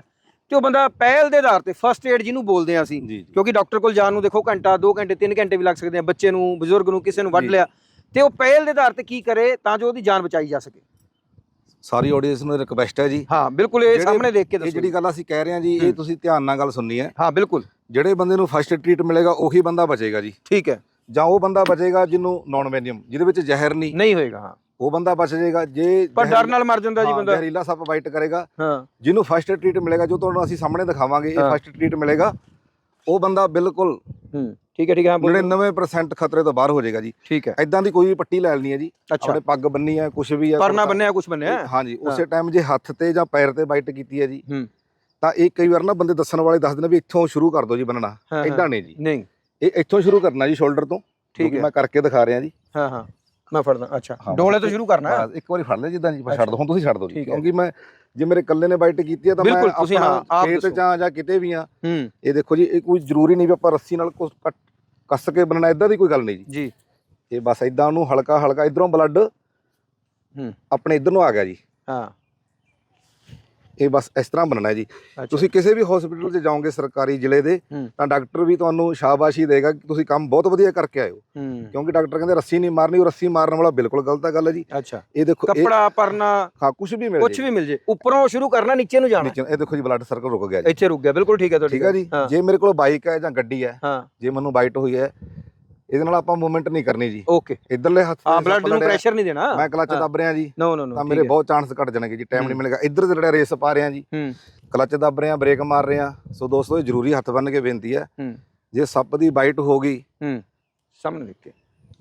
ਤੇ ਉਹ ਬੰਦਾ ਪਹਿਲ ਦੇ ਆਧਾਰ ਤੇ ਫਰਸਟ ਏਡ ਜਿਹਨੂੰ ਬੋਲਦੇ ਆ ਅਸੀਂ ਕਿਉਂਕਿ ਡਾਕਟਰ ਕੋਲ ਜਾਣ ਨੂੰ ਦੇਖੋ ਘੰਟਾ 2 ਘੰਟੇ 3 ਘੰਟੇ ਵੀ ਲੱਗ ਸਕਦੇ ਆ ਬੱਚੇ ਨੂੰ ਬਜ਼ੁਰਗ ਨੂੰ ਕਿਸੇ ਨੂੰ ਵੱਢ। ਲਿਆ ਤੇ ਉਹ ਪਹਿਲ ਦੇ ਆਧਾਰ ਤੇ ਕੀ ਕਰੇ ਤਾਂ ਜੋ ਉਹਦੀ ਜਾਨ ਬਚਾਈ ਜਾ ਸਕੇ। ਸਾਰੀ ਆਡੀਅנס ਨੂੰ ਰਿਕਵੈਸਟ ਹੈ ਜੀ। ਹਾਂ ਬਿਲਕੁਲ ਇਹ ਜਿਹੜੇ- ਸਾਹਮਣੇ ਦੇਖ ਕੇ ਇਹ ਦੱਸੋ ਜਿਹੜੀ ਗੱਲ ਅਸੀਂ ਕਹਿ ਰਹੇ ਹਾਂ ਜੀ ਹੂੰ। ਇਹ ਤੁਸੀਂ ਧਿਆਨ ਨਾਲ ਗੱਲ ਸੁਣਨੀ ਹੈ। ਹਾਂ ਬਿਲਕੁਲ। ਜਿਹੜੇ ਬੰਦੇ ਨੂੰ ਫਸਟ ਟ੍ਰੀਟ ਮਿਲੇਗਾ ਉਹੀ ਬੰਦਾ ਬਚੇਗਾ ਜੀ। ਠੀਕ ਹੈ। ਜਾਂ ਉਹ ਬੰਦਾ ਬਚੇਗਾ ਜਿਹਨੂੰ ਨੌਨ ਵੈਨਿਅਮ ਜਿਹਦੇ ਵਿੱਚ ਜ਼ਹਿਰ ਨਹੀਂ। ਨਹੀਂ ਹੋਏਗਾ ਹਾਂ। ਉਹ ਬੰਦਾ ਬਚ ਜਾਏਗਾ ਜੇ ਪਰ ਡਰ ਨਾਲ ਮਰ ਜਾਂਦਾ ਜੀ ਹਾਂ, ਬੰਦਾ। ਜ਼ਹਿਰੀਲਾ ਸੱਪ ਬਾਈਟ ਕਰੇਗਾ। ਹਾਂ। ਜਿਹਨੂੰ ਫਸਟ ਟ੍ਰੀਟ ਮਿਲੇਗਾ ਜੋ ਤੁਹਾਨੂੰ ਅਸੀਂ ਸਾਹਮਣੇ ਦਿਖਾਵਾਂਗੇ ਇਹ ਹਾਂ। ਫਸਟ ਟ੍ਰੀਟ ਮਿਲੇਗਾ ਉਹ ਬੰਦਾ ਬਿਲਕੁਲ ਹੂੰ। ਠੀਕ ਹੈ ਠੀਕ ਹੈ ਹਾਂ, ਬੋਲੋ। 99% ਖਤਰੇ ਤੋਂ ਬਾਹਰ ਹੋ ਜਾਏਗਾ ਜੀ। ਠੀਕ ਹੈ। ਐਦਾਂ ਦੀ ਕੋਈ ਵੀ ਪੱਟੀ ਲੈ ਲੈਣੀ ਹੈ ਜੀ। ਆਪਣੇ ਪੱਗ ਬੰਨੀ ਹੈ ਕੁਝ ਵੀ ਹੈ ਪਰਨਾ ਬੰਨਿਆ ਕੁਝ ਬੰਨਿਆ? ਹਾਂਜੀ ਉਸੇ ਟਾਈਮ ਜੇ ਹੱਥ ਤੇ ਜਾਂ ਪੈਰ ਤੇ ਬਾਈਟ ਕੀਤੀ ਹੈ ਜੀ ਹੂੰ। ਤਾਂ ਇਹ ਕਈ ਵਾਰ ਨਾ ਬੰਦੇ ਦੱਸਣ ਵਾਲੇ ਦੱਸਦੇ ਨੇ ਵੀ ਇੱਥੋਂ ਸ਼ੁਰੂ ਕਰ ਦਿਓ ਜੀ ਬੰਨਣਾ। ਐਦਾਂ ਨਹੀਂ ਜੀ। ਨਹੀਂ। ਇਹ ਇੱਥੋਂ ਸ਼ੁਰੂ ਕਰਨਾ ਜੀ ਸ਼ੋਲਡਰ ਤੋਂ ਠੀਕ ਹੈ। ਮੈਂ ਕਰਕੇ ਦਿਖਾ ਰਿਹਾ ਜੀ। ਹਾਂ ਹਾਂ। ਮੈਂ ਫੜਦਾ ਅੱਛਾ। ਡੋਲੇ ਤੋਂ ਸ਼ੁਰੂ ਕਰਨਾ। ਇੱਕ ਵਾਰੀ ਫੜ ਲੈ ਜਿੱਦਾਂ ਜੀ। ਛੱਡ ਦੋ ਹੁਣ ਤੁਸੀਂ ਛੱਡ ਦਿਓ ਜੀ। ਕਿਉਂਕਿ ਮੈਂ ਜੇ ਮੇਰੇ ਇਕੱਲੇ ਨੇ ਬਾਈਟ ਕੀਤੀ ਹੈ ਤਾਂ ਮੈਂ ਆਪਣਾ ਆਪ ਖੇਤ। ਜਾਂ ਜਾਂ ਕਿਤੇ ਵੀ ਆ ਹੂੰ। ਇਹ ਦੇਖੋ ਜੀ ਇਹ ਕੋਈ ਜ਼ਰੂਰੀ ਨਹੀਂ ਵੀ ਆਪਾਂ ਰੱਸੀ ਨਾਲ ਕੱਸ ਕੇ ਬਣਨਾ ਇਦਾਂ ਦੀ ਕੋਈ ਗੱਲ ਨਹੀਂ ਜੀ। ਜੀ। ਇਹ ਬਸ ਇਦਾਂ ਉਹਨੂੰ ਹਲਕਾ ਹਲਕਾ ਇਧਰੋਂ ਬਲੱਡ ਹੂੰ। ਆਪਣੇ ਇਧਰ ਨੂੰ ਆ ਗਿਆ ਜੀ। ਹਾਂ। ਇਹ ਬਸ ਇਸ ਤਰ੍ਹਾਂ ਬਣਨਾ ਹੈ ਜੀ। ਤੁਸੀਂ ਕਿਸੇ ਵੀ ਹਸਪੀਟਲ 'ਚ ਜਾਓਗੇ ਸਰਕਾਰੀ ਜ਼ਿਲ੍ਹੇ ਦੇ ਤਾਂ ਡਾਕਟਰ ਵੀ ਤੁਹਾਨੂੰ ਸ਼ਾਬਾਸ਼ੀ ਦੇਗਾ ਕਿ ਤੁਸੀਂ ਕੰਮ ਬਹੁਤ ਵਧੀਆ ਕਰਕੇ ਆਏ ਹੋ। ਕਿਉਂਕਿ ਡਾਕਟਰ ਕਹਿੰਦੇ ਰੱਸੀ ਨਹੀਂ ਮਾਰਨੀ ਉਹ ਰੱਸੀ ਮਾਰਨ ਵਾਲਾ ਬਿਲਕੁਲ ਗਲਤ ਗੱਲ ਹੈ ਜੀ। ਅੱਛਾ। ਇਹ ਦੇਖੋ ਕੱਪੜਾ ਪਰਨਾ ਹਾਂ ਕੁਝ ਵੀ ਮਿਲ ਕੁਝ ਜੇ ਵੀ ਮਿਲ ਜੇ। ਉੱਪਰੋਂ ਸ਼ੁਰੂ ਕਰਨਾ ਨੀਚੇ ਨੂੰ ਜਾਣਾ। ਇਹ ਦੇਖੋ ਜੀ ਬਲੱਡ ਸਰਕਲ ਰੁਕ ਗਿਆ ਜੀ। ਇੱਥੇ ਰੁਕ ਗਿਆ ਬਿਲਕੁਲ ਠੀਕ ਹੈ ਤੁਹਾਡੀ ਠੀਕ ਹੈ ਜੀ। ਜੇ ਮੇਰੇ ਕੋਲ ਬਾਈਕ ਹੈ ਜਾਂ ਗੱਡੀ ਹਾਂ ਜੇ ਮੈਨੂੰ ਬਾਈਟ ਹੋਈ ਹੈ ਇਹਦੇ ਨਾਲ ਆਪਾਂ ਮੂਵਮੈਂਟ ਨਹੀਂ ਕਰਨੀ ਜੀ। ਓਕੇ ਇਧਰਲੇ ਹੱਥ ਤੇ ਬਲੱਡ ਨੂੰ ਪ੍ਰੈਸ਼ਰ ਨਹੀਂ ਦੇਣਾ। ਮੈਂ ਕਲੱਚ। ਦੱਬ ਰਿਹਾ ਜੀ। ਨੋ ਨੋ ਨੋ ਤਾਂ ਮੇਰੇ ਬਹੁਤ ਚਾਂਸ ਘਟ ਜਾਣਗੇ ਜੀ ਟਾਈਮ ਨਹੀਂ। ਮਿਲੇਗਾ। ਇੱਧਰ ਲੜਿਆ ਰੇਸ ਪਾ ਰਿਹਾ ਜੀ ਹੂੰ। ਕਲੱਚ ਦੱਬ ਰਿਹਾ ਬ੍ਰੇਕ ਮਾਰ ਰਿਹਾ ਸੋ ਦੋਸਤੋ ਇਹ ਜ਼ਰੂਰੀ ਹੱਥ ਬੰਨ ਕੇ ਬੇਨਤੀ ਹੈ। ਹੂੰ। ਜੇ ਸੱਪ ਦੀ ਬਾਈਟ ਹੋ ਗਈ ਹੂੰ। ਸਾਹਮਣੇ ਦੇਖ ਕੇ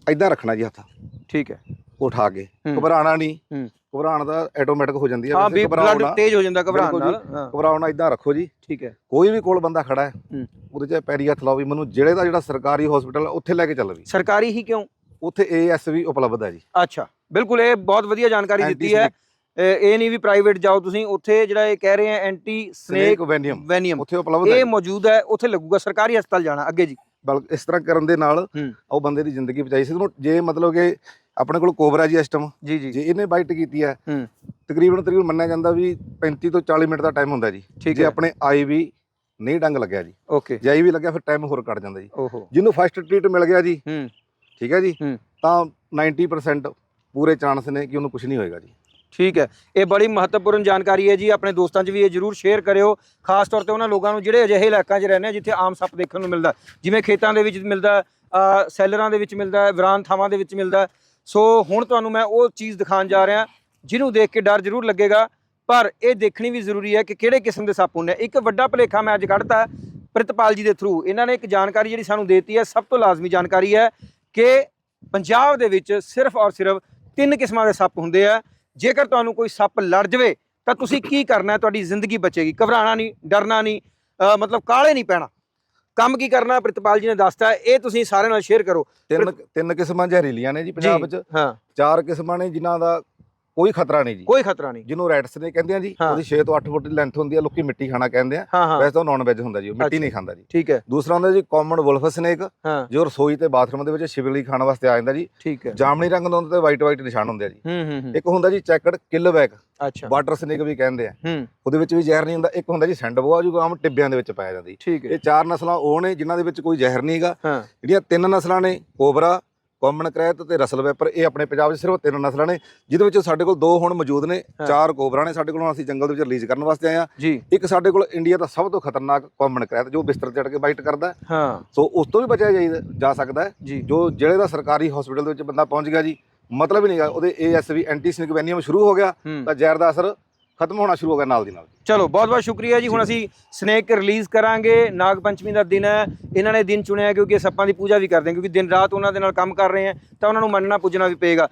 ਐਦਾਂ ਰੱਖਣਾ ਜੀ ਹੱਥ। ਠੀਕ ਹੈ। ਉਠਾ ਕੇ। ਘਬਰਾਣਾ ਨਹੀਂ। ਹੂੰ। ਘਬਰਾਉਣ ਦਾ ਆਟੋਮੈਟਿਕ ਹੋ ਜਾਂਦੀ ਹੈ ਹਾਂ ਵੀ ਬਲੱਡ ਤੇਜ਼ ਹੋ ਜਾਂਦਾ ਘਬਰਾਉਣ ਬਿਲਕੁਲ ਨਾਲ ਘਬਰਾਉਣਾ ਇਦਾਂ ਰੱਖੋ ਜੀ। ਠੀਕ ਹੈ। ਕੋਈ ਵੀ ਕੋਲ ਬੰਦਾ ਖੜਾ ਹੈ। ਉਹਦੇ 'ਚ ਪੈਰੀ ਹੱਥ ਲਾਓ ਵੀ ਮੈਨੂੰ ਜਿਹੜੇ ਦਾ ਜਿਹੜਾ ਸਰਕਾਰੀ ਹਸਪੀਟਲ ਉੱਥੇ ਲੈ ਕੇ ਚੱਲ ਵੀ। ਸਰਕਾਰੀ ਹੀ ਕਿਉਂ? ਉੱਥੇ ਏਐਸ ਵੀ ਉਪਲਬਧ ਹੈ ਜੀ। ਅੱਛਾ ਬਿਲਕੁਲ ਇਹ ਬਹੁਤ ਵਧੀਆ ਜਾਣਕਾਰੀ ਦਿੱਤੀ ਹੈ। ਇਹ ਨਹੀਂ ਵੀ ਪ੍ਰਾਈਵੇਟ ਜਾਓ ਤੁਸੀਂ ਉੱਥੇ ਜਿਹੜਾ ਇਹ ਕਹਿ ਰਹੇ ਆ ਐਂਟੀ ਸਨੇਕ ਵੈਨੀਅਮ ਵੈਨੀਅਮ ਉੱਥੇ ਉਪਲਬਧ ਹੈ ਇਹ। ਮੌਜੂਦ ਹੈ ਉੱਥੇ ਲੱਗੂਗਾ ਸਰਕਾਰੀ ਹਸਪਤਾਲ ਜਾਣਾ ਅੱਗੇ ਜੀ। ਬਲਕਿ ਇਸ ਤਰ੍ਹਾਂ ਕਰਨ ਦੇ ਨਾਲ। ਉਹ ਬੰਦੇ ਦੀ ਜ਼ਿੰਦਗੀ ਬਚਾਈ। ਸੀ ਜੇ ਮਤਲਬ ਕਿ ਆਪਣੇ ਕੋਲ ਕੋਬਰਾ ਜੀ ਇਸ ਟਾਈਮ ਜੀ ਜੀ। ਜੇ ਇਹਨੇ ਬਾਈਟ ਕੀਤੀ ਹੈ ਹੂੰ। ਤਕਰੀਬਨ ਤਕਰੀਬਨ ਮੰਨਿਆ ਜਾਂਦਾ ਵੀ 35 ਤੋਂ 40 ਮਿੰਟ ਦਾ ਟਾਈਮ ਹੁੰਦਾ ਜੀ। ਜੇ ਆਪਣੇ ਆਈ ਵੀ ਨਹੀਂ ਡੰਗ ਲੱਗਿਆ ਜੀ। ਓਕੇ ਜੇ ਆਈ ਵੀ ਲੱਗਿਆ ਫਿਰ ਟਾਈਮ ਹੋਰ ਕੱਟ ਜਾਂਦਾ ਜੀ। ਓਹੋ। ਜਿਹਨੂੰ ਫਸਟ ਟ੍ਰੀਟ ਮਿਲ ਗਿਆ ਜੀ ਹੂੰ। ਠੀਕ ਹੈ ਜੀ। ਤਾਂ 90% ਪੂਰੇ ਚਾਂਸ ਨੇ ਕਿ ਉਹਨੂੰ ਕੁਝ ਨਹੀਂ ਹੋਏਗਾ ਜੀ। ਠੀਕ ਹੈ। ਇਹ ਬੜੀ ਮਹੱਤਵਪੂਰਨ ਜਾਣਕਾਰੀ ਹੈ ਜੀ। ਆਪਣੇ ਦੋਸਤਾਂ 'ਚ ਵੀ ਇਹ ਜਰੂਰ ਸ਼ੇਅਰ ਕਰਿਓ। ਖਾਸ ਤੌਰ ਤੇ ਉਹਨਾਂ ਲੋਕਾਂ ਨੂੰ ਜਿਹੜੇ ਅਜਿਹੇ ਇਲਾਕਿਆਂ 'ਚ ਰਹਿੰਦੇ ਆ ਜਿੱਥੇ ਆਮ ਸੱਪ ਦੇਖਣ ਨੂੰ ਮਿਲਦਾ। ਜਿਵੇਂ ਖੇਤਾਂ ਦੇ ਵਿੱਚ ਮਿਲਦਾ ਸੈਲਰਾਂ ਦੇ ਵਿੱਚ ਮਿਲਦਾ ਵਿਰਾਨ ਥਾਵਾਂ ਦੇ ਵਿੱਚ ਮਿਲਦਾ। ਸੋ ਹੁਣ ਤੁਹਾਨੂੰ ਮੈਂ ਉਹ ਚੀਜ਼ ਦਿਖਾਉਣ ਜਾ ਰਿਹਾ, ਜਿਹਨੂੰ ਦੇਖ ਕੇ ਡਰ ਜ਼ਰੂਰ ਲੱਗੇਗਾ, ਪਰ ਇਹ ਦੇਖਣੀ ਵੀ ਜ਼ਰੂਰੀ ਹੈ ਕਿ ਕਿਹੜੇ ਕਿਸਮ ਦੇ ਸੱਪ ਹੁੰਦੇ ਆ। ਇੱਕ ਵੱਡਾ ਭਲੇਖਾ ਮੈਂ ਅੱਜ ਕੱਢਤਾ ਪ੍ਰਿਤਪਾਲ ਜੀ ਦੇ ਥਰੂ ਇਹਨਾਂ ਨੇ ਇੱਕ ਜਾਣਕਾਰੀ ਜਿਹੜੀ ਸਾਨੂੰ ਦੇਤੀ ਹੈ, ਸਭ ਤੋਂ ਲਾਜ਼ਮੀ ਜਾਣਕਾਰੀ ਹੈ ਕਿ ਪੰਜਾਬ ਦੇ ਵਿੱਚ ਸਿਰਫ ਔਰ ਸਿਰਫ ਤਿੰਨ ਕਿਸਮਾਂ ਦੇ ਸੱਪ ਹੁੰਦੇ ਆ। ਜੇਕਰ ਤੁਹਾਨੂੰ ਕੋਈ ਸੱਪ ਲੜ ਜਵੇ, ਤਾਂ ਤੁਸੀਂ ਕੀ ਕਰਨਾ ਹੈ? ਤੁਹਾਡੀ ਜ਼ਿੰਦਗੀ ਬਚੇਗੀ। ਘਬਰਾਣਾ ਨਹੀਂ, ਡਰਨਾ ਨਹੀਂ ਮਤਲਬ ਕਾਲੇ ਨਹੀਂ ਪੈਣਾ। ਕੰਮ ਕੀ ਕਰਨਾ? ਪ੍ਰਿਤਪਾਲ ਜੀ ਨੇ ਦੱਸਤਾ ਇਹ ਤੁਸੀਂ ਸਾਰਿਆਂ ਨਾਲ ਸ਼ੇਅਰ ਕਰੋ। ਤਿੰਨ ਤਿੰਨ ਕਿਸਮਾਂ ਜ਼ਹਿਰੀਲੀਆਂ ਨੇ ਜੀ ਪੰਜਾਬ ਵਿੱਚ ਹਾਂ। ਚਾਰ ਕਿਸਮਾਂ ਨੇ ਜਿਨ੍ਹਾਂ ਦਾ ਕੋਈ ਖਤਰਾ ਨਹੀਂ ਜੀ। ਕੋਈ ਖਤਰਾ ਨਹੀਂ। ਜਿਹਨੂੰ ਰੈਟਸ ਨੇ ਕਹਿੰਦੇ ਆ ਜੀ। ਉਹਦੀ 6 ਤੋਂ 8 ਫੁੱਟ ਦੀ ਲੈਂਥ ਹੁੰਦੀ ਆ ਲੋਕੀ ਮਿੱਟੀ ਖਾਣਾ ਕਹਿੰਦੇ ਆ। ਵੈਸੇ ਤਾਂ ਨਾਨ ਵੈਜ ਹੁੰਦਾ ਜੀ ਉਹ ਮਿੱਟੀ। ਨਹੀਂ ਖਾਂਦਾ ਜੀ। ਠੀਕ ਹੈ। ਦੂਸਰਾ ਹੁੰਦਾ ਜੀ ਕਾਮਨ ਵੁਲਫ ਸਨੇਕ ਜੋ ਰਸੋਈ ਤੇ ਬਾਥਰੂਮ ਦੇ ਵਿੱਚ ਛਿਪਕਲੀ ਖਾਣ ਵਾਸਤੇ ਆ ਜਾਂਦਾ ਜੀ। ਠੀਕ ਹੈ। ਜਾਮਣੀ ਰੰਗ ਦਾ ਹੁੰਦਾ ਤੇ ਵਾਈਟ ਵਾਈਟ ਨਿਸ਼ਾਨ ਹੁੰਦੇ ਆ ਜੀ। ਇੱਕ ਹੁੰਦਾ ਜੀ ਚੈਕਡ ਕਿਲਬੈਕ ਅੱਛਾ। ਵਾਟਰ ਸਨੇਕ ਵੀ ਕਹਿੰਦੇ ਆ। ਉਹਦੇ ਵਿੱਚ ਵੀ ਜ਼ਹਿਰ ਨਹੀਂ ਹੁੰਦਾ ਇੱਕ ਹੁੰਦਾ ਜੀ ਸੈਂਡਬੋਆ ਜੋ ਆਮ ਟਿੱਬਿਆਂ ਦੇ ਵਿੱਚ ਪਾਇਆ ਜਾਂਦਾ ਇਹ ਚਾਰ ਨਸਲਾਂ ਉਹ ਨੇ ਜਿਨ੍ਹਾਂ ਦੇ ਵਿੱਚ ਕੋਈ ਜ਼ਹਿਰ ਨਹੀਂ ਹੈਗਾ। ਜਿਹੜੀਆਂ ਤਿੰਨ ਨਸਲਾਂ ਨੇ ਕੋਬਰਾ ਕਾਮਨ ਕਰੈਤ ਤੇ ਰਸਲ ਵੈਪਰ ਇਹ ਆਪਣੇ ਪੰਜਾਬ 'ਚ ਸਿਰਫ ਤਿੰਨ ਨਸਲਾਂ ਨੇ ਜਿਹਦੇ ਵਿੱਚ ਸਾਡੇ ਕੋਲ ਦੋ ਹੁਣ ਮੌਜੂਦ ਨੇ। ਚਾਰ ਕੋਬਰਾ ਨੇ ਸਾਡੇ ਕੋਲ ਅਸੀਂ ਜੰਗਲ ਦੇ ਵਿੱਚ ਰਿਲੀਜ਼ ਕਰਨ ਵਾਸਤੇ ਆਏ ਆ ਇੱਕ ਸਾਡੇ ਕੋਲ ਇੰਡੀਆ ਦਾ ਸਭ ਤੋਂ ਖਤਰਨਾਕ ਕਾਮਨ ਕਰੈਤ ਜੋ ਬਿਸਤਰ ਚੜ ਕੇ ਬਾਈਟ ਕਰਦਾ ਹੈ। ਸੋ ਉਸ ਤੋਂ ਵੀ ਬਚਿਆ ਜਾਈਦਾ ਜਾ ਸਕਦਾ ਹੈ। ਜੀ। ਜੋ ਜਿਹੜੇ ਦਾ ਸਰਕਾਰੀ ਹਸਪੀਟਲ ਦੇ ਵਿੱਚ ਬੰਦਾ ਪਹੁੰਚ ਗਿਆ ਜੀ ਮਤਲਬ ਹੀ ਨਹੀਂਗਾ ਉਹਦੇ ਏਐਸਵੀ ਐਂਟੀ ਸਨਿਕ ਵੈਨੀਅਮ ਸ਼ੁਰੂ ਹੋ ਗਿਆ ਤਾਂ ਜ਼ਹਿਰ ਦਾ ਅਸਰ ਖਤਮ ਹੋਣਾ ਸ਼ੁਰੂ ਹੋ ਗਿਆ ਨਾਲ ਦੀ ਨਾਲ। ਚਲੋ ਬਹੁਤ ਬਹੁਤ ਸ਼ੁਕਰੀਆ ਜੀ। ਹੁਣ ਅਸੀਂ ਸਨੇਕ ਰਿਲੀਜ਼ ਕਰਾਂਗੇ। ਨਾਗ ਪੰਚਮੀ ਦਾ ਦਿਨ ਹੈ। ਇਹਨਾਂ ਨੇ ਦਿਨ ਚੁਣਿਆ ਕਿਉਂਕਿ ਸੱਪਾਂ ਦੀ ਪੂਜਾ ਵੀ ਕਰਦੇ ਆ ਕਿਉਂਕਿ ਦਿਨ ਰਾਤ ਉਹਨਾਂ ਦੇ ਨਾਲ ਕੰਮ ਕਰ ਰਹੇ ਆ ਤਾਂ ਉਹਨਾਂ ਨੂੰ ਮੰਨਣਾ ਪੁੱਜਣਾ ਵੀ ਪਏਗਾ।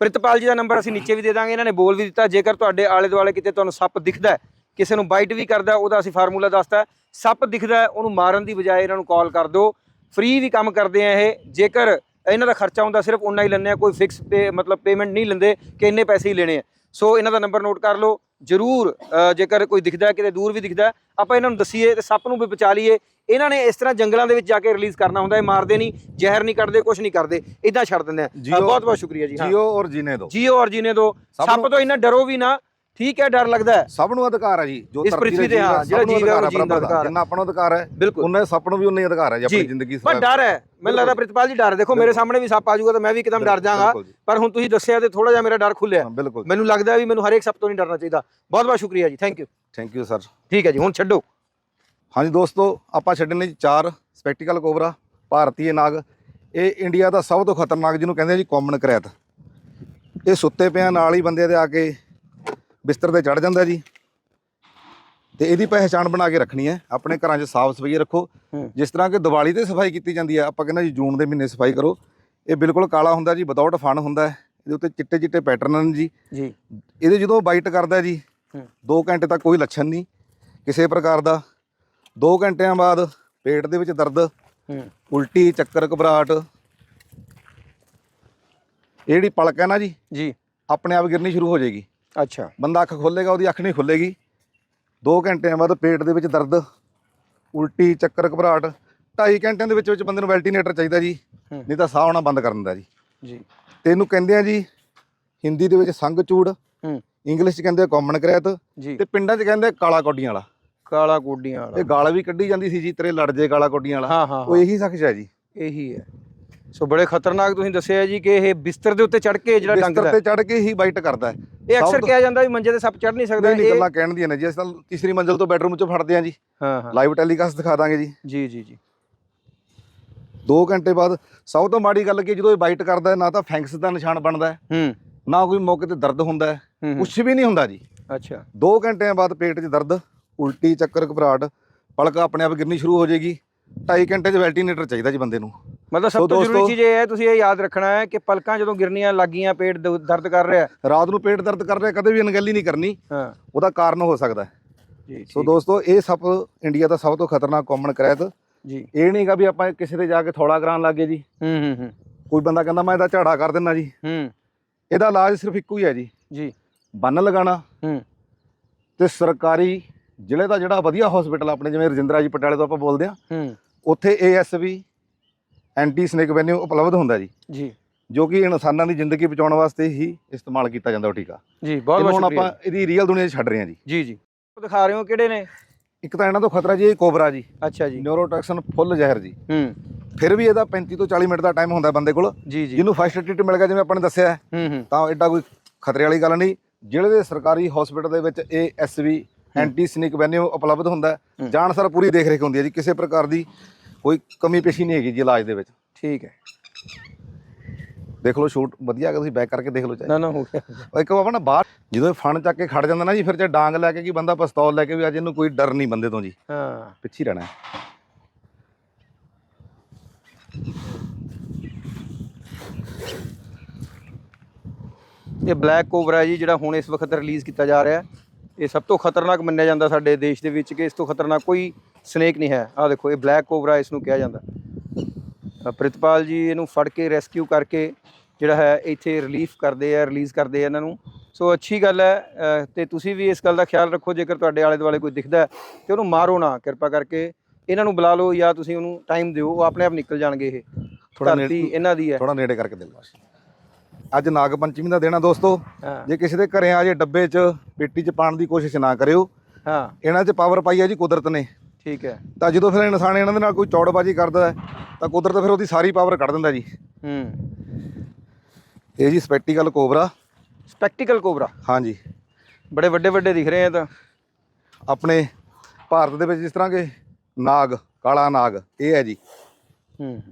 ਪ੍ਰਿਤਪਾਲ ਜੀ ਦਾ ਨੰਬਰ ਅਸੀਂ ਨੀਚੇ ਵੀ ਦੇ ਦਾਂਗੇ। ਇਹਨਾਂ ਨੇ ਬੋਲ ਵੀ ਦਿੱਤਾ ਜੇਕਰ ਤੁਹਾਡੇ ਆਲੇ ਦੁਆਲੇ ਕਿਤੇ ਤੁਹਾਨੂੰ ਸੱਪ ਦਿਖਦਾ ਹੈ, ਕਿਸੇ ਨੂੰ ਬਾਈਟ ਵੀ ਕਰਦਾ ਹੈ, ਉਹਦਾ ਅਸੀਂ ਫਾਰਮੂਲਾ ਦੱਸਤਾ ਹੈ। ਸੱਪ ਦਿਖਦਾ ਹੈ, ਉਹਨੂੰ ਮਾਰਨ ਦੀ ਬਜਾਏ ਇਹਨਾਂ ਨੂੰ ਕਾਲ ਕਰ ਦਿਓ। ਫ੍ਰੀ ਵੀ ਕੰਮ ਕਰਦੇ ਆ ਇਹ। ਜੇਕਰ ਇਹਨਾਂ ਦਾ ਖਰਚਾ ਹੁੰਦਾ ਸਿਰਫ ਉਨਾ ਹੀ ਲੈਂਦੇ ਆ ਕੋਈ ਫਿਕਸ ਪੇ ਮਤਲਬ ਪੇਮੈਂਟ ਨਹੀਂ ਲੈਂਦੇ ਕਿ ਇੰਨੇ ਪੈਸੇ ਹੀ ਲੈਣੇ ਆ। ਸੋ ਇਹਨਾਂ ਦਾ ਨੰਬਰ ਨੋਟ ਕਰ ਲਓ। ਜਰੂਰ ਜੇਕਰ ਕੋਈ ਦਿਖਦਾ ਹੈ ਕਿਤੇ ਦੂਰ ਵੀ ਦਿਖਦਾ ਆਪਾਂ ਇਹਨਾਂ ਨੂੰ ਦਸੀਏ ਤੇ ਸੱਪ ਨੂੰ ਵੀ ਬਚਾ ਲਈਏ। ਇਹਨਾਂ ਨੇ ਇਸ ਤਰ੍ਹਾਂ ਜੰਗਲਾਂ ਦੇ ਵਿੱਚ ਜਾ ਕੇ ਰਿਲੀਜ਼ ਕਰਨਾ ਹੁੰਦਾ ਇਹ ਮਾਰਦੇ ਨਹੀਂ ਜ਼ਹਿਰ ਨਹੀਂ ਕੱਢਦੇ ਕੁਝ ਨਹੀਂ ਕਰਦੇ ਇਦਾਂ ਛੱਡ ਦਿੰਦੇ ਆ। ਬਹੁਤ ਬਹੁਤ ਸ਼ੁਕਰੀਆ ਜੀ ਹਾਂ। ਜੀਓ ਔਰ ਜੀਨੇ ਦੋ। ਜੀਓ ਔਰ ਜੀਨੇ ਦੋ। ਸੱਪ ਤੋਂ ਇੰਨਾ ਡਰੋ ਵੀ ਨਾ ਠੀਕ ਹੈ ਡਰ ਲੱਗਦਾ ਹੈ। ਸਭ ਨੂੰ ਅਧਿਕਾਰ ਹੈ ਜੀ ਜੋ ਇਸ ਧਰਤੀ ਤੇ ਹੈ, ਸਭ ਜਿਹੜਾ ਜੀਵ ਹੈ ਉਹ ਜੀਣ ਦਾ ਅਧਿਕਾਰ ਹੈ। ਜਿੰਨਾ ਆਪਾਂ ਨੂੰ ਅਧਿਕਾਰ ਹੈ ਬਿਲਕੁਲ। ਉਹਨਾਂ ਸੱਪ ਨੂੰ ਵੀ ਉਨਾ ਹੀ ਅਧਿਕਾਰ ਹੈ ਜੀ ਆਪਣੀ ਜ਼ਿੰਦਗੀ ਪਰ ਡਰ ਹੈ। ਮੈਨੂੰ ਲੱਗਦਾ ਪ੍ਰਿਤਪਾਲ ਜੀ ਡਰ ਦੇਖੋ ਮੇਰੇ। ਸਾਹਮਣੇ ਵੀ ਸੱਪ ਆ ਜਾਊਗਾ ਤਾਂ ਮੈਂ ਵੀ ਇੱਕਦਮ ਡਰ ਜਾਵਾਂਗਾ। ਬਿਲਕੁਲ ਜੀ, ਪਰ ਹੁਣ ਤੁਸੀਂ ਦੱਸਿਆ ਤੇ ਥੋੜਾ ਜਿਹਾ ਮੇਰਾ ਡਰ ਖੁੱਲਿਆ ਮੈਨੂੰ ਲੱਗਦਾ ਵੀ ਮੈਨੂੰ ਹਰੇਕ ਸੱਪ ਤੋਂ ਨਹੀਂ ਡਰਨਾ ਚਾਹੀਦਾ। ਬਹੁਤ ਬਹੁਤ ਸ਼ੁਕਰੀਆ ਜੀ thank you thank you sir ਠੀਕ ਹੈ ਜੀ ਹੁਣ ਛੱਡੋ। ਹਾਂਜੀ ਦੋਸਤੋ ਆਪਾਂ ਛੱਡਣੇ ਜੀ ਚਾਰ ਸਪੈਕਟੀਕਲ ਕੋਬਰਾ ਭਾਰਤੀ ਨਾਗ। ਇਹ ਇੰਡੀਆ ਦਾ ਸਭ ਤੋਂ ਖਤਰਨਾਕ ਜਿਹਨੂੰ ਕਹਿੰਦੇ ਆ ਜੀ ਕਾਮਨ ਕਰੈਤ। ਇਹ ਸੁੱਤੇ ਪਿਆਂ ਨਾਲ ਹੀ ਬੰਦੇ ਦੇ ਆ ਕੇ ਬਿਸਤਰ ਤੇ ਚੜ ਜਾਂਦਾ ਜੀ। ਤੇ ਇਹਦੀ ਪਹਿਚਾਣ ਬਣਾ ਕੇ ਰੱਖਣੀ ਹੈ। ਆਪਣੇ ਘਰਾਂ 'ਚ ਸਾਫ਼ ਸਫ਼ਾਈ ਰੱਖੋ। ਜਿਸ ਤਰ੍ਹਾਂ ਕਿ ਦੀਵਾਲੀ ਤੇ ਸਫ਼ਾਈ ਕੀਤੀ ਜਾਂਦੀ ਹੈ ਆਪਾਂ ਕਹਿੰਦੇ ਜੀ ਜੂਨ ਦੇ ਮਹੀਨੇ ਸਫ਼ਾਈ ਕਰੋ। ਇਹ ਬਿਲਕੁਲ ਕਾਲਾ ਹੁੰਦਾ ਜੀ ਵਿਦਆਊਟ ਫਨ ਹੁੰਦਾ ਹੈ। ਇਹਦੇ ਉੱਤੇ ਚਿੱਟੇ ਚਿੱਟੇ ਪੈਟਰਨ ਨੇ ਜੀ। ਜੀ। ਇਹਦੇ ਜਦੋਂ ਬਾਈਟ ਕਰਦਾ ਜੀ ਹੂੰ। 2 ਘੰਟੇ ਤੱਕ ਕੋਈ ਲੱਛਣ ਨਹੀਂ ਕਿਸੇ ਪ੍ਰਕਾਰ ਦਾ। 2 ਘੰਟਿਆਂ ਬਾਅਦ ਪੇਟ ਦੇ ਵਿੱਚ ਦਰਦ ਉਲਟੀ ਚੱਕਰ ਘਬਰਾਹਟ। ਇਹ ਜਿਹੜੀ ਪਲਕ ਹੈ ਨਾ ਜੀ ਜੀ। ਆਪਣੇ ਆਪ ਗਿਰਨੀ ਸ਼ੁਰੂ ਹੋ ਜਾਏਗੀ। ਅੱਛਾ। ਬੰਦਾ ਅੱਖ ਖੋਲੇਗਾ ਉਹਦੀ ਅੱਖ ਨਹੀਂ ਖੁੱਲੇਗੀ। 2 ਘੰਟਿਆਂ ਬਾਅਦ ਪੇਟ ਦੇ ਵਿੱਚ ਦਰਦ ਉਲਟੀ ਚੱਕਰ ਘਬਰਾਹਟ 2.5 ਘੰਟਿਆਂ ਦੇ ਵਿੱਚ ਵਿੱਚ ਬੰਦੇ ਨੂੰ ਵੈਂਟੀਲੇਟਰ ਚਾਹੀਦਾ ਜੀ। ਨਹੀਂ ਤਾਂ ਸਾਹ ਆਉਣਾ ਬੰਦ ਕਰ ਦਿੰਦਾ ਜੀ। ਜੀ। ਤੇ ਇਹਨੂੰ ਕਹਿੰਦੇ ਆ ਜੀ ਹਿੰਦੀ ਦੇ ਵਿੱਚ ਸੰਗ ਚੂੜ ਹੂੰ। ਇੰਗਲਿਸ਼ 'ਚ ਕਹਿੰਦੇ ਕਾਮਨ ਕਰੈਤ ਤੇ ਪਿੰਡਾਂ 'ਚ ਕਹਿੰਦੇ ਕਾਲਾ ਕੋਡੀਆਂ ਵਾਲਾ। ਕਾਲਾ ਕੋਡੀਆਂ ਵਾਲਾ। ਇਹ ਗਾਲ ਵੀ ਕੱਢੀ ਜਾਂਦੀ ਸੀ ਜੀ ਤੇਰੇ ਲੜ ਜੇ ਕਾਲਾ ਕੋਡੀਆਂ ਵਾਲਾ। ਹਾਂ ਹਾਂ। ਉਹ ਇਹੀ ਸ਼ਖਸ ਹੈ ਜੀ। ਇਹੀ ਹੈ। ਸੋ ਬੜੇ ਖਤਰਨਾਕ ਤੁਸੀਂ ਦੱਸਿਆ ਜੀ ਕਿ ਇਹ ਬਿਸਤਰ ਦੇ ਉੱਤੇ ਚੜ ਕੇ ਜਿਹੜਾ ਬਿਸਤਰ ਡੰਗਦਾ ਤੇ ਚੜ ਕੇ ਹੀ ਬਾਈਟ ਕਰਦਾ ਹੈ। ਇਹ ਅਕਸਰ ਕਿਹਾ ਜਾਂਦਾ ਵੀ ਮੰਜੇ ਤੇ ਸੱਪ ਚੜ ਨਹੀਂ ਸਕਦਾ ਇਹ ਗੱਲਾਂ ਕਹਿਣ ਦੀਆਂ ਨੇ ਜੀ ਅਸੀਂ ਤਾਂ ਤੀਸਰੀ ਮੰਜ਼ਲ ਤੋਂ ਬੈਡਰੂਮ 'ਚੋਂ ਫੜਦੇ ਆ ਜੀ। ਹਾਂ ਹਾਂ। ਲਾਈਵ ਟੈਲੀਕਾਸਟ ਦਿਖਾ ਦਾਂਗੇ ਜੀ। ਜੀ ਜੀ ਜੀ। 2 ਘੰਟੇ ਬਾਅਦ ਸਭ ਤੋਂ ਮਾੜੀ ਗੱਲ ਕਿ ਜਦੋਂ ਇਹ ਬਾਈਟ ਕਰਦਾ ਹੈ, ਨਾ ਤਾਂ ਫੈਂਕਸ ਦਾ ਨਿਸ਼ਾਨ ਬਣਦਾ ਹੈ ਹੂੰ। ਨਾ ਕੋਈ ਮੌਕੇ ਤੇ ਦਰਦ ਹੁੰਦਾ ਹੈ ਕੁਛ ਵੀ ਨਹੀਂ ਹੁੰਦਾ ਜੀ। ਅੱਛਾ। 2 ਘੰਟਿਆਂ ਬਾਅਦ ਪੇਟ 'ਚ ਦਰਦ ਉਲਟੀ ਚੱਕਰ ਘਬਰਾਹਟ ਪਲਕ ਆਪਣੇ ਆਪ ਗਿਰਨੀ ਸ਼ੁਰੂ ਹੋ ਜਾਏਗੀ 2.5 ਘੰਟੇ 'ਚ ਵੈਲਟੀਨੇਟਰ ਚਾਹੀਦਾ ਜੀ ਬੰਦੇ ਨੂੰ। ਮਤਲਬ ਸਭ ਤੋਂ ਜ਼ਰੂਰੀ ਚੀਜ਼ ਇਹ ਹੈ ਤੁਸੀਂ ਇਹ ਯਾਦ ਰੱਖਣਾ ਹੈ ਕਿ ਪਲਕਾਂ ਜਦੋਂ ਗਿਰਨੀਆਂ ਲੱਗੀਆਂ ਪੇਟ ਦਰਦ ਕਰ ਰਿਹਾ। ਰਾਤ ਨੂੰ ਪੇਟ ਦਰਦ ਕਰ ਰਿਹਾ ਕਦੇ ਵੀ ਅਣਗਹਿਲੀ ਨਹੀਂ ਕਰਨੀ। ਹਾਂ। ਉਹਦਾ ਕਾਰਨ ਹੋ ਸਕਦਾ ਜੀ ਸੋ। ਦੋਸਤੋ ਇਹ ਸੱਪ ਇੰਡੀਆ ਦਾ ਸਭ ਤੋਂ ਖਤਰਨਾਕ ਕਾਮਨ ਕਰੈਤ। ਜੀ। ਇਹ ਨਹੀਂਗਾ ਵੀ ਆਪਾਂ ਕਿਸੇ ਦੇ ਜਾ ਕੇ ਥੋੜਾ ਕਰਾਉਣ ਲੱਗੇ ਜੀ। ਹੂੰ ਹੂੰ ਹੂੰ। ਕੋਈ ਬੰਦਾ ਕਹਿੰਦਾ ਮੈਂ ਇਹਦਾ ਝਾੜਾ ਕਰ ਦਿੰਦਾ ਜੀ। ਹੂੰ। ਇਹਦਾ ਇਲਾਜ ਸਿਰਫ ਇੱਕੋ ਹੀ ਹੈ ਜੀ। ਜੀ। ਬੰਨ ਲਗਾਉਣਾ। ਹੂੰ। ਤੇ ਸਰਕਾਰੀ ਜ਼ਿਲ੍ਹੇ ਦਾ ਜਿਹੜਾ ਵਧੀਆ ਹਸਪੀਟਲ ਆਪਣੇ ਜਿਵੇਂ ਰਜਿੰਦਰਾ ਜੀ ਪਟਿਆਲੇ ਤੋਂ ਆਪਾਂ ਬੋਲਦੇ ਆ ਹੂੰ। ਉੱਥੇ ਏਐਸਵੀ ਐਂਟੀ ਸਨੇਕ ਵੈਨਿਊ ਉਪਲਬਧ ਹੁੰਦਾ ਜੀ। ਜੀ। ਜੋ ਕਿ ਇਨਸਾਨਾਂ ਦੀ ਜ਼ਿੰਦਗੀ ਬਚਾਉਣ ਵਾਸਤੇ ਹੀ ਇਸਤੇਮਾਲ ਕੀਤਾ ਜਾਂਦਾ ਉਹ ਟੀਕਾ। ਜੀ ਬਹੁਤ ਬਹੁਤ ਹੁਣ ਆਪਾਂ ਇਹਦੀ ਰੀਅਲ ਦੁਨੀਆ 'ਚ ਛੱਡ ਰਹੇ ਹਾਂ ਜੀ। ਜੀ ਜੀ। ਉਹ ਦਿਖਾ ਰਹੇ ਹੋ ਕਿਹੜੇ ਨੇ? ਇੱਕ ਤਾਂ ਇਹਨਾਂ ਤੋਂ ਖਤਰਾ ਜੀ ਇਹ ਕੋਬਰਾ ਜੀ। ਅੱਛਾ ਜੀ। ਨਿਊਰੋਟੌਕਸਿਨ ਫੁੱਲ ਜ਼ਹਿਰ ਜੀ। ਹੂੰ। ਫਿਰ ਵੀ ਇਹਦਾ 35 ਤੋਂ 40 ਮਿੰਟ ਦਾ ਟਾਈਮ ਹੁੰਦਾ ਬੰਦੇ ਕੋਲ। ਜੀ ਜੀ। ਜਿਹਨੂੰ ਫਸਟ ਟ੍ਰੀਟ ਮਿਲ ਗਿਆ ਜਿਵੇਂ ਆਪਾਂ ਨੇ ਦੱਸਿਆ। ਹੈ, ਹੂੰ। ਹੂੰ ਤਾਂ ਐਡਾ ਕੋਈ ਖਤਰੇ ਵਾਲੀ ਗੱਲ ਨਹੀਂ। ਜਿਹੜੇ ਦੇ ਸਰਕਾਰੀ ਹਸਪੀਟਲ ਦੇ ਵਿੱਚ ਇਹ ਐਸਵੀ ਐਂਟੀ ਸਨੇਕ ਵੈਨਿਊ ਉਪਲਬਧ ਹੁੰਦਾ। ਜਾਣ ਸਰ ਪੂਰੀ ਦੇਖ ਰੇਖ ਹੁੰਦੀ ਹੈ ਜੀ। ਕਿਸੇ ਪ੍ਰਕਾਰ ਦੀ ਕੋਈ ਕਮੀ ਪੇਸ਼ੀ ਨਹੀਂ ਹੈਗੀ ਜੀ ਇਲਾਜ ਦੇ ਵਿੱਚ। ਠੀਕ ਹੈ। ਦੇਖ ਲਓ ਸ਼ੂਟ ਵਧੀਆ ਹੈਗਾ ਤੁਸੀਂ ਬੈਕ ਕਰਕੇ ਦੇਖ ਲਓ ਚਾਹੇ। ਨਾ ਨਾ ਹੋ ਗਿਆ। ਉਹ ਇੱਕ ਆਪਾਂ ਨਾ ਬਾਹਰ ਜਦੋਂ ਇਹ ਫਣ ਚੱਕ ਕੇ ਖੜ ਜਾਂਦਾ ਨਾ ਜੀ ਫਿਰ ਚਾਹੇ ਡਾਂਗ ਲੈ ਕੇ ਕੀ ਬੰਦਾ ਪਿਸਤੌਲ ਲੈ ਕੇ ਵੀ ਅੱਜ ਇਹਨੂੰ ਕੋਈ ਡਰ ਨਹੀਂ ਬੰਦੇ ਤੋਂ ਜੀ। ਹਾਂ। ਪਿੱਛੇ ਹੀ ਰਹਿਣਾ। ਹੈ। ਇਹ ਬਲੈਕ ਕੋਬਰਾ ਜੀ ਜਿਹੜਾ ਹੁਣ ਇਸ ਵਕਤ ਰਿਲੀਜ਼ ਕੀਤਾ ਜਾ ਰਿਹਾ ਹੈ। ਇਹ ਸਭ ਤੋਂ ਖਤਰਨਾਕ ਮੰਨਿਆ ਜਾਂਦਾ ਸਾਡੇ ਦੇਸ਼ ਦੇ ਵਿੱਚ ਕਿ ਇਸ ਤੋਂ ਖਤਰਨਾਕ ਕੋਈ ਸਨੇਕ ਨਹੀਂ ਹੈ। ਆਹ ਦੇਖੋ ਇਹ ਬਲੈਕ ਕੋਬਰਾ ਇਸ ਨੂੰ ਕਿਹਾ ਜਾਂਦਾ। ਪ੍ਰਿਤਪਾਲ ਜੀ ਇਹਨੂੰ ਫੜ ਕੇ ਰੈਸਕਿਊ ਕਰਕੇ ਜਿਹੜਾ ਹੈ ਇੱਥੇ ਰਿਲੀਫ ਕਰਦੇ ਆ ਰਿਲੀਜ਼ ਕਰਦੇ ਆ ਇਹਨਾਂ ਨੂੰ। ਸੋ ਅੱਛੀ ਗੱਲ ਹੈ ਤੇ ਤੁਸੀਂ ਵੀ ਇਸ ਗੱਲ ਦਾ ਖਿਆਲ ਰੱਖੋ ਜੇਕਰ ਤੁਹਾਡੇ ਆਲੇ ਦੁਆਲੇ ਕੋਈ ਦਿਖਦਾ ਹੈ ਤੇ ਉਹਨੂੰ ਮਾਰੋ ਨਾ ਕਿਰਪਾ ਕਰਕੇ। ਇਹਨਾਂ ਨੂੰ ਬੁਲਾ ਲਓ ਜਾਂ ਤੁਸੀਂ ਉਹਨੂੰ ਟਾਈਮ ਦਿਓ ਉਹ ਆਪਣੇ ਆਪ ਨਿਕਲ ਜਾਣਗੇ ਇਹ। ਥੋੜਾ ਧਰਤੀ ਇਹਨਾਂ ਦੀ ਹੈ। ਥੋੜਾ ਨੇੜੇ ਕਰਕੇ ਦੇ ਲਓ ਅੱਜ ਨਾਗ ਪੰਚਮੀ ਦਾ ਦਿਨ ਆ ਦੋਸਤੋ। ਹਾਂ। ਜੇ ਕਿਸੇ ਦੇ ਘਰੇ ਆ ਜੇ ਡੱਬੇ 'ਚ ਪੇਟੀ 'ਚ ਪਾਣ ਦੀ ਕੋਸ਼ਿਸ਼ ਨਾ ਕਰਿਓ। ਹਾਂ। ਇਹਨਾਂ 'ਚ ਪਾਵਰ ਪਾਈ ਆ ਜੀ ਕੁਦਰਤ ਨੇ। ਠੀਕ ਹੈ। ਤਾਂ ਜਦੋਂ ਫਿਰ ਇਨਸਾਨ ਇਹਨਾਂ ਦੇ ਨਾਲ ਕੋਈ ਚੌੜਬਾਜੀ ਕਰਦਾ ਹੈ ਤਾਂ ਕੁਦਰਤ ਫਿਰ ਉਹਦੀ ਸਾਰੀ ਪਾਵਰ ਕੱਢ ਦਿੰਦਾ ਜੀ। ਹੂੰ। ਇਹ ਜੀ ਸਪੈਕਟੀਕਲ ਕੋਬਰਾ ਸਪੈਕਟੀਕਲ ਕੋਬਰਾ ਹਾਂਜੀ। ਬੜੇ ਵੱਡੇ ਵੱਡੇ ਦਿਖ ਰਹੇ ਆ ਤਾਂ। ਆਪਣੇ ਭਾਰਤ ਦੇ ਵਿੱਚ ਜਿਸ ਤਰ੍ਹਾਂ ਕਿ ਨਾਗ ਕਾਲਾ ਨਾਗ ਇਹ ਹੈ ਜੀ। ਹੂੰ।